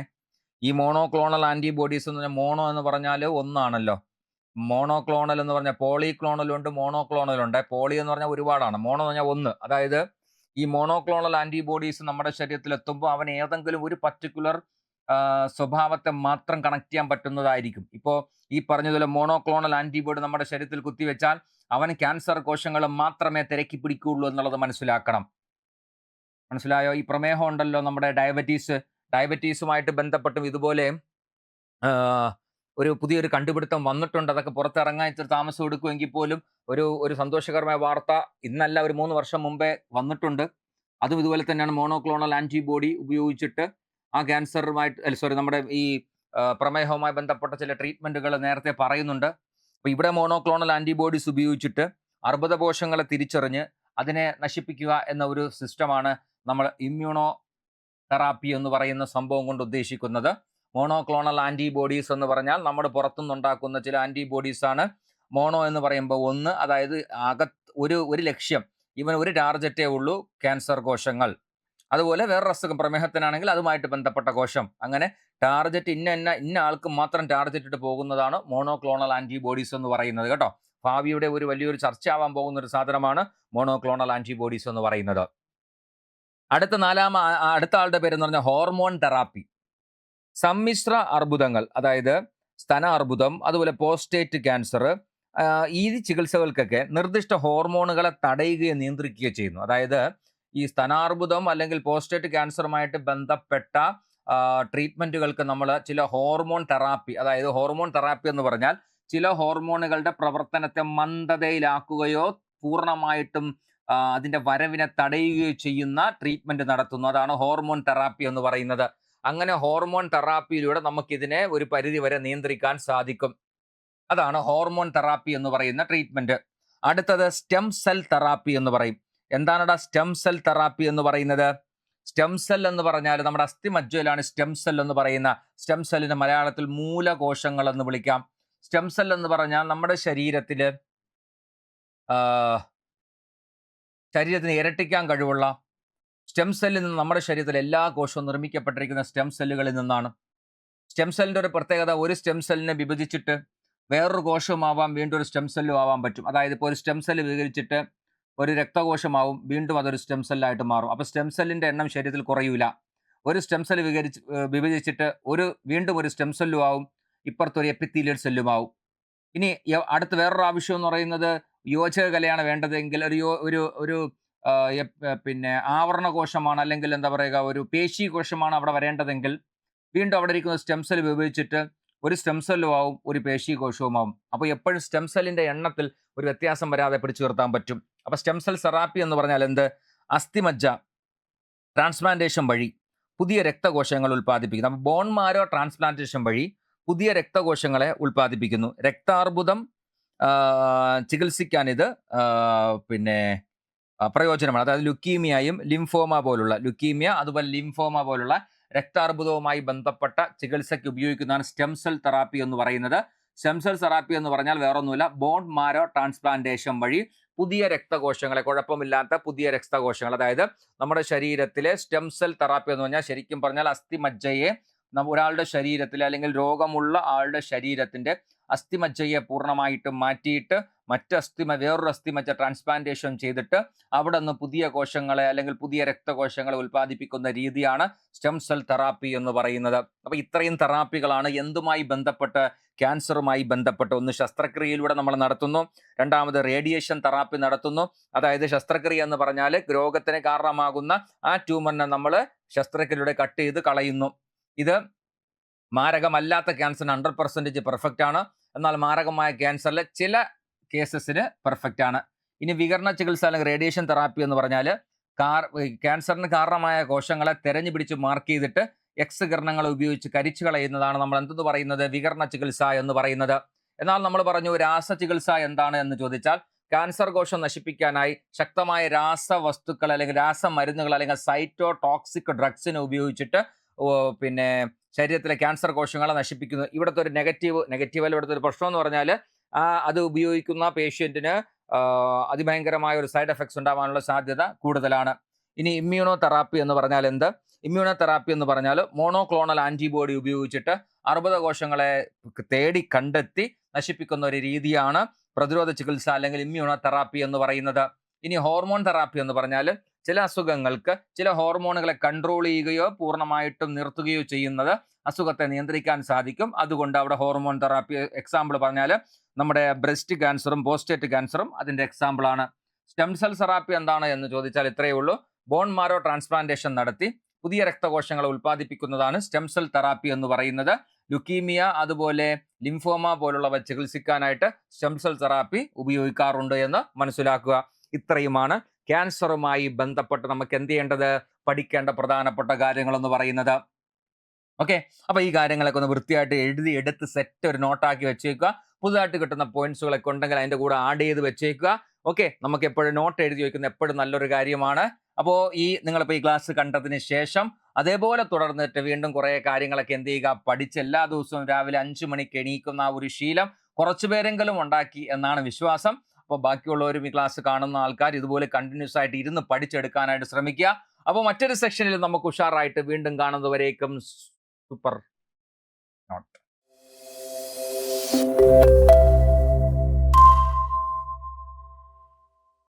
ഈ മോണോ ക്ലോണൽ ആന്റിബോഡീസ് എന്ന് പറഞ്ഞാൽ മോണോ എന്ന് പറഞ്ഞാൽ ഒന്നാണല്ലോ. മോണോ ക്ലോണൽ എന്ന് പറഞ്ഞാൽ പോളി ക്ലോണലുണ്ട് മോണോ ക്ലോണലുണ്ട് പോളി എന്ന് പറഞ്ഞാൽ ഒരുപാടാണ്. മോണോ എന്ന് പറഞ്ഞാൽ ഒന്ന്. അതായത് ഈ മോണോക്ലോണൽ ആന്റിബോഡീസ് നമ്മുടെ ശരീരത്തിൽ എത്തുമ്പോൾ അവൻ ഏതെങ്കിലും ഒരു പർട്ടിക്കുലർ സ്വഭാവത്തെ മാത്രം കണക്ട് ചെയ്യാൻ പറ്റുന്നതായിരിക്കും. ഇപ്പോൾ ഈ പറഞ്ഞതുപോലെ മോണോക്ലോണൽ ആന്റിബോഡി നമ്മുടെ ശരീരത്തിൽ കുത്തിവെച്ചാൽ അവൻ ക്യാൻസർ കോശങ്ങൾ മാത്രമേ തിരക്കി പിടിക്കുകയുള്ളൂ എന്നുള്ളത് മനസ്സിലാക്കണം. മനസ്സിലായോ? ഈ പ്രമേഹം ഉണ്ടല്ലോ നമ്മുടെ ഡയബറ്റീസ് ഡയബറ്റീസുമായിട്ട് ബന്ധപ്പെട്ടും ഇതുപോലെ ഒരു പുതിയൊരു കണ്ടുപിടുത്തം വന്നിട്ടുണ്ട്. അതൊക്കെ പുറത്തിറങ്ങാൻ ഇത്തിരി താമസം എടുക്കുമെങ്കിൽ പോലും ഒരു ഒരു സന്തോഷകരമായ വാർത്ത ഇന്നല്ല ഒരു മൂന്ന് വർഷം മുമ്പേ വന്നിട്ടുണ്ട്. അതും ഇതുപോലെ തന്നെയാണ് മോണോക്ലോണൽ ആന്റിബോഡി ഉപയോഗിച്ചിട്ട് ആ ക്യാൻസറുമായിട്ട് സോറി നമ്മുടെ ഈ പ്രമേഹവുമായി ബന്ധപ്പെട്ട ചില ട്രീറ്റ്മെന്റുകൾ നേരത്തെ പറയുന്നുണ്ട്. അപ്പോൾ ഇവിടെ മോണോക്ലോണൽ ആന്റിബോഡീസ് ഉപയോഗിച്ചിട്ട് അർബുദ കോശങ്ങളെ തിരിച്ചറിഞ്ഞ് അതിനെ നശിപ്പിക്കുക എന്ന ഒരു സിസ്റ്റമാണ് നമ്മൾ ഇമ്മ്യൂണോ തെറാപ്പി എന്ന് പറയുന്ന സംഭവം കൊണ്ട് ഉദ്ദേശിക്കുന്നത്. മോണോക്ലോണൽ ആന്റിബോഡീസ് എന്ന് പറഞ്ഞാൽ നമ്മൾ പുറത്തുനിന്നുണ്ടാക്കുന്ന ചില ആന്റിബോഡീസാണ് മോണോ എന്ന് പറയുമ്പോൾ ഒന്ന് അതായത് അകത്ത് ഒരു ഒരു ലക്ഷ്യം. ഇവൻ ഒരു ടാർജറ്റേ ഉള്ളൂ ക്യാൻസർ കോശങ്ങൾ. അതുപോലെ വേറൊരു അസുഖം പ്രമേഹത്തിനാണെങ്കിൽ അതുമായിട്ട് ബന്ധപ്പെട്ട കോശം. അങ്ങനെ ടാർജറ്റ് ഇന്ന ഇന്ന ഇന്ന ആൾക്ക് മാത്രം ടാർജറ്റ് ഇട്ട് പോകുന്നതാണ് മോണോക്ലോണൽ ആന്റിബോഡീസ് എന്ന് പറയുന്നത് കേട്ടോ. ഭാവിയുടെ ഒരു വലിയൊരു ചർച്ചയാവാൻ പോകുന്ന ഒരു സാധനമാണ് മോണോക്ലോണൽ ആന്റിബോഡീസ് എന്ന് പറയുന്നത്. അടുത്ത നാലാം ആ- ആ- അടുത്ത ആളുടെ പേര് എന്ന് പറഞ്ഞാൽ ഹോർമോൺ തെറാപ്പി സമ്മിശ്ര അർബുദങ്ങൾ അതായത് സ്തന അർബുദം അതുപോലെ പോസ്റ്റേറ്റ് ക്യാൻസർ ഈ ചികിത്സകൾക്കൊക്കെ നിർദ്ദിഷ്ട ഹോർമോണുകളെ തടയുകയോ നിയന്ത്രിക്കുകയോ ചെയ്യുന്നു. അതായത് ഈ സ്തനാർബുദം അല്ലെങ്കിൽ പോസ്റ്റേറ്റ് ക്യാൻസറുമായിട്ട് ബന്ധപ്പെട്ട ട്രീറ്റ്മെന്റുകൾക്ക് നമ്മൾ ചില ഹോർമോൺ തെറാപ്പി അതായത് ഹോർമോൺ തെറാപ്പി എന്ന് പറഞ്ഞാൽ ചില ഹോർമോണുകളുടെ പ്രവർത്തനത്തെ മന്ദതയിലാക്കുകയോ പൂർണമായിട്ടും അതിന്റെ വരവിനെ തടയുകയോ ചെയ്യുന്ന ട്രീറ്റ്മെന്റ് നടത്തുന്നു. അതാണ് ഹോർമോൺ തെറാപ്പി എന്ന് പറയുന്നത്. അങ്ങനെ ഹോർമോൺ തെറാപ്പിയിലൂടെ നമുക്കിതിനെ ഒരു പരിധി വരെ നിയന്ത്രിക്കാൻ സാധിക്കും. അതാണ് ഹോർമോൺ തെറാപ്പി എന്ന് പറയുന്ന ട്രീറ്റ്മെന്റ് അടുത്തത് സ്റ്റെം സെൽ തെറാപ്പി എന്ന് പറയും. എന്താണടാ സ്റ്റെം സെൽ തെറാപ്പി എന്ന് പറയുന്നത് സ്റ്റെം സെൽ എന്ന് പറഞ്ഞാൽ നമ്മുടെ അസ്ഥിമജ്ജയിലാണ് സ്റ്റെം സെൽ എന്ന് പറയുന്ന സ്റ്റെം സെല്ലിന് മലയാളത്തിൽ മൂലകോശങ്ങൾ എന്ന് വിളിക്കാം സ്റ്റെം സെൽ എന്ന് പറഞ്ഞാൽ നമ്മുടെ ശരീരത്തിൽ ശരീരത്തിന് ഇരട്ടിക്കാൻ കഴിവുള്ള സ്റ്റെം സെല്ലിൽ നിന്ന് നമ്മുടെ ശരീരത്തിൽ എല്ലാ കോശവും നിർമ്മിക്കപ്പെട്ടിരിക്കുന്ന സ്റ്റെം സെല്ലുകളിൽ നിന്നാണ് സ്റ്റെം സെല്ലിന്റെ ഒരു പ്രത്യേകത ഒരു സ്റ്റെം സെല്ലിനെ വിഭജിച്ചിട്ട് വേറൊരു കോശവുമാവാം വീണ്ടും ഒരു സ്റ്റെം സെല്ലും ആവാൻ പറ്റും അതായത് ഇപ്പോൾ ഒരു സ്റ്റെം സെല്ല് വിഭജിച്ചിട്ട് ഒരു രക്തകോശമാവും വീണ്ടും അതൊരു സ്റ്റെം സെല്ലായിട്ട് മാറും. അപ്പോൾ സ്റ്റെം സെല്ലിന്റെ എണ്ണം ശരീരത്തിൽ കുറയൂല. ഒരു സ്റ്റെം സെൽ വികരിച്ച് വിഭജിച്ചിട്ട് ഒരു വീണ്ടും ഒരു സ്റ്റെം സെല്ലും ആവും. ഇപ്പുറത്തൊരു എപ്പിത്തീലിയൽ സെല്ലും ആവും. ഇനി അടുത്ത് വേറൊരു ആവശ്യം എന്ന് പറയുന്നത് യോജക കലയാണ് വേണ്ടതെങ്കിൽ ഒരു ഒരു ഒരു പിന്നെ ആവരണ കോശമാണ് അല്ലെങ്കിൽ എന്താ പറയുക ഒരു പേശി കോശമാണ് അവിടെ വരേണ്ടതെങ്കിൽ വീണ്ടും അവിടെ ഇരിക്കുന്ന സ്റ്റെം സെൽ വിഭജിച്ചിട്ട് ഒരു സ്റ്റെം സെല്ലും ആവും ഒരു പേശി കോശവും ആവും. അപ്പോൾ എപ്പോഴും സ്റ്റെം സെല്ലിന്റെ എണ്ണത്തിൽ ഒരു വ്യത്യാസം വരാതെ പിടിച്ചു നിർത്താൻ പറ്റും. അപ്പോൾ സ്റ്റെം സെൽ സെറാപ്പി എന്ന് പറഞ്ഞാൽ എന്ത്? അസ്ഥിമജ്ജ ട്രാൻസ്പ്ലാന്റേഷൻ വഴി പുതിയ രക്തകോശങ്ങൾ ഉൽപ്പാദിപ്പിക്കുന്നു. അപ്പോൾ ബോൺ മാരോ ട്രാൻസ്പ്ലാന്റേഷൻ വഴി പുതിയ രക്തകോശങ്ങളെ ഉൽപ്പാദിപ്പിക്കുന്നു. രക്താർബുദം ചികിത്സിക്കാൻ ഇത് പിന്നെ പ്രയോജനമാണ്. അതായത് ലുക്കീമിയയും ലിംഫോമ പോലുള്ള ലുക്കീമിയ അതുപോലെ ലിംഫോമ പോലുള്ള രക്താർബുദവുമായി ബന്ധപ്പെട്ട ചികിത്സയ്ക്ക് ഉപയോഗിക്കുന്നതാണ് സ്റ്റെം സെൽ തെറാപ്പി എന്ന് പറയുന്നത്. സ്റ്റെം സെൽ തെറാപ്പി എന്ന് പറഞ്ഞാൽ വേറൊന്നുമില്ല ബോൺ മാരോ ട്രാൻസ്പ്ലാന്റേഷൻ വഴി പുതിയ രക്തകോശങ്ങളെ കുഴപ്പമില്ലാത്ത പുതിയ രക്തകോശങ്ങൾ. അതായത് നമ്മുടെ ശരീരത്തിലെ സ്റ്റെം സെൽ തെറാപ്പി എന്ന് പറഞ്ഞാൽ ശരിക്കും പറഞ്ഞാൽ അസ്ഥിമജ്ജയെ ഒരാളുടെ ശരീരത്തിലെ അല്ലെങ്കിൽ രോഗമുള്ള ആളുടെ ശരീരത്തിന്റെ അസ്ഥിമജ്ജയെ പൂർണമായിട്ടും മാറ്റിയിട്ട് മറ്റ് അസ്ഥിമ വേറൊരു അസ്ഥിമജ്ജ ട്രാൻസ്പ്ലാന്റേഷൻ ചെയ്തിട്ട് അവിടെ നിന്ന് പുതിയ കോശങ്ങളെ അല്ലെങ്കിൽ പുതിയ രക്തകോശങ്ങളെ ഉൽപ്പാദിപ്പിക്കുന്ന രീതിയാണ് സ്റ്റെം സെൽ തെറാപ്പി എന്ന് പറയുന്നത്. അപ്പോൾ ഇത്രയും തെറാപ്പികളാണ് എന്തുമായി ബന്ധപ്പെട്ട് ക്യാൻസറുമായി ബന്ധപ്പെട്ട് ഒന്ന് ശസ്ത്രക്രിയയിലൂടെ നമ്മൾ നടത്തുന്നു. രണ്ടാമത് റേഡിയേഷൻ തെറാപ്പി നടത്തുന്നു. അതായത് ശസ്ത്രക്രിയ എന്ന് പറഞ്ഞാൽ രോഗത്തിന് കാരണമാകുന്ന ആ ട്യൂമറിനെ നമ്മൾ ശസ്ത്രക്രിയയിലൂടെ കട്ട് ചെയ്ത് കളയുന്നു. ഇത് മാരകമല്ലാത്ത ക്യാൻസറിന് ഹൺഡ്രഡ് പെർസെന്റേജ് പെർഫെക്റ്റ് ആണ്. എന്നാൽ മാരകമായ ക്യാൻസറിൽ ചില കേസസിന് പെർഫെക്റ്റ് ആണ്. ഇനി വികരണ ചികിത്സ അല്ലെങ്കിൽ റേഡിയേഷൻ തെറാപ്പി എന്ന് പറഞ്ഞാൽ കാർ ക്യാൻസറിന് കാരണമായ കോശങ്ങളെ തെരഞ്ഞു പിടിച്ച് മാർക്ക് ചെയ്തിട്ട് എക്സ് കിരണങ്ങൾ ഉപയോഗിച്ച് കരിച്ചു കളയുന്നതാണ് നമ്മൾ എന്തെന്ന് പറയുന്നത്? വികരണ ചികിത്സ എന്ന് പറയുന്നത്. എന്നാൽ നമ്മൾ പറഞ്ഞു രാസ ചികിത്സ എന്താണ് എന്ന് ചോദിച്ചാൽ ക്യാൻസർ കോശം നശിപ്പിക്കാനായി ശക്തമായ രാസ വസ്തുക്കൾ അല്ലെങ്കിൽ രാസമരുന്നുകൾ അല്ലെങ്കിൽ സൈറ്റോ ടോക്സിക് ഡ്രഗ്സിനെ ഉപയോഗിച്ചിട്ട് പിന്നെ ശരീരത്തിലെ ക്യാൻസർ കോശങ്ങളെ നശിപ്പിക്കുന്നു. ഇവിടുത്തെ ഒരു നെഗറ്റീവ് നെഗറ്റീവ് അല്ല. ഇവിടുത്തെ ഒരു പ്രശ്നം എന്ന് പറഞ്ഞാൽ അത് ഉപയോഗിക്കുന്ന പേഷ്യന്റിന് അതിഭയങ്കരമായ ഒരു സൈഡ് എഫക്ട്സ് ഉണ്ടാവാനുള്ള സാധ്യത കൂടുതലാണ്. ഇനി ഇമ്മ്യൂണോ തെറാപ്പി എന്ന് പറഞ്ഞാൽ എന്ത്? ഇമ്മ്യൂണോ തെറാപ്പി എന്ന് പറഞ്ഞാൽ മോണോക്ലോണൽ ആന്റിബോഡി ഉപയോഗിച്ചിട്ട് അർബുദ കോശങ്ങളെ തേടി കണ്ടെത്തി നശിപ്പിക്കുന്ന ഒരു രീതിയാണ് പ്രതിരോധ ചികിത്സ അല്ലെങ്കിൽ ഇമ്മ്യൂണോ തെറാപ്പി എന്ന് പറയുന്നത്. ഇനി ഹോർമോൺ തെറാപ്പി എന്ന് പറഞ്ഞാൽ ചില അസുഖങ്ങൾക്ക് ചില ഹോർമോണുകളെ കൺട്രോൾ ചെയ്യുകയോ പൂർണമായിട്ടും നിർത്തുകയോ ചെയ്യുന്നത് അസുഖത്തെ നിയന്ത്രിക്കാൻ സാധിക്കും. അതുകൊണ്ട് അവിടെ ഹോർമോൺ തെറാപ്പി എക്സാമ്പിൾ പറഞ്ഞാൽ നമ്മുടെ ബ്രസ്റ്റ് ക്യാൻസറും പോസ്റ്റേറ്റ് ക്യാൻസറും അതിന്റെ എക്സാമ്പിളാണ് സ്റ്റെം സെൽ തെറാപ്പി എന്താണ് എന്ന് ചോദിച്ചാൽ ഇത്രയേ ഉള്ളൂ. ബോൺ മാരോ ട്രാൻസ്പ്ലാന്റേഷൻ നടത്തി പുതിയ രക്തകോശങ്ങളെ ഉൽപ്പാദിപ്പിക്കുന്നതാണ് സ്റ്റെം സെൽ തെറാപ്പി എന്ന് പറയുന്നത്. ലുക്കീമിയ അതുപോലെ ലിംഫോമ പോലുള്ളവ ചികിത്സിക്കാനായിട്ട് സ്റ്റെം സെൽ തെറാപ്പി ഉപയോഗിക്കാറുണ്ട് എന്ന് മനസ്സിലാക്കുക. ഇത്രയുമാണ് ക്യാൻസറുമായി ബന്ധപ്പെട്ട് നമുക്ക് എന്ത് ചെയ്യേണ്ടത്? പഠിക്കേണ്ട പ്രധാനപ്പെട്ട കാര്യങ്ങളെന്ന് പറയുന്നത്. ഓക്കെ അപ്പൊ ഈ കാര്യങ്ങളൊക്കെ ഒന്ന് വൃത്തിയായിട്ട് എഴുതി എടുത്ത് സെറ്റ് ഒരു നോട്ടാക്കി വെച്ചേക്കുക. പുതുതായിട്ട് കിട്ടുന്ന പോയിന്റ്സുകളൊക്കെ ഉണ്ടെങ്കിൽ അതിന്റെ കൂടെ ആഡ് ചെയ്ത് വെച്ചേക്കുക. ഓക്കെ നമുക്ക് എപ്പോഴും നോട്ട് എഴുതി വയ്ക്കുന്ന എപ്പോഴും നല്ലൊരു കാര്യമാണ്. അപ്പോൾ ഈ നിങ്ങളിപ്പോൾ ഈ ക്ലാസ് കണ്ടതിന് ശേഷം അതേപോലെ തുടർന്നിട്ട് വീണ്ടും കുറേ കാര്യങ്ങളൊക്കെ എന്ത് ചെയ്യുക? പഠിച്ച് എല്ലാ ദിവസവും രാവിലെ അഞ്ചു മണിക്ക് എണീക്കുന്ന ആ ഒരു ശീലം കുറച്ചു പേരെങ്കിലും ഉണ്ടാക്കി എന്നാണ് വിശ്വാസം. അപ്പോൾ ബാക്കിയുള്ളവരും ഈ ക്ലാസ് കാണുന്ന ആൾക്കാർ ഇതുപോലെ കണ്ടിന്യൂസ് ആയിട്ട് ഇരുന്ന് പഠിച്ചെടുക്കാനായിട്ട് ശ്രമിക്കുക. അപ്പോൾ മറ്റൊരു സെക്ഷനിൽ നമുക്ക് ഉഷാറായിട്ട് വീണ്ടും കാണുന്നവരേക്കും സൂപ്പർ നോട്ട്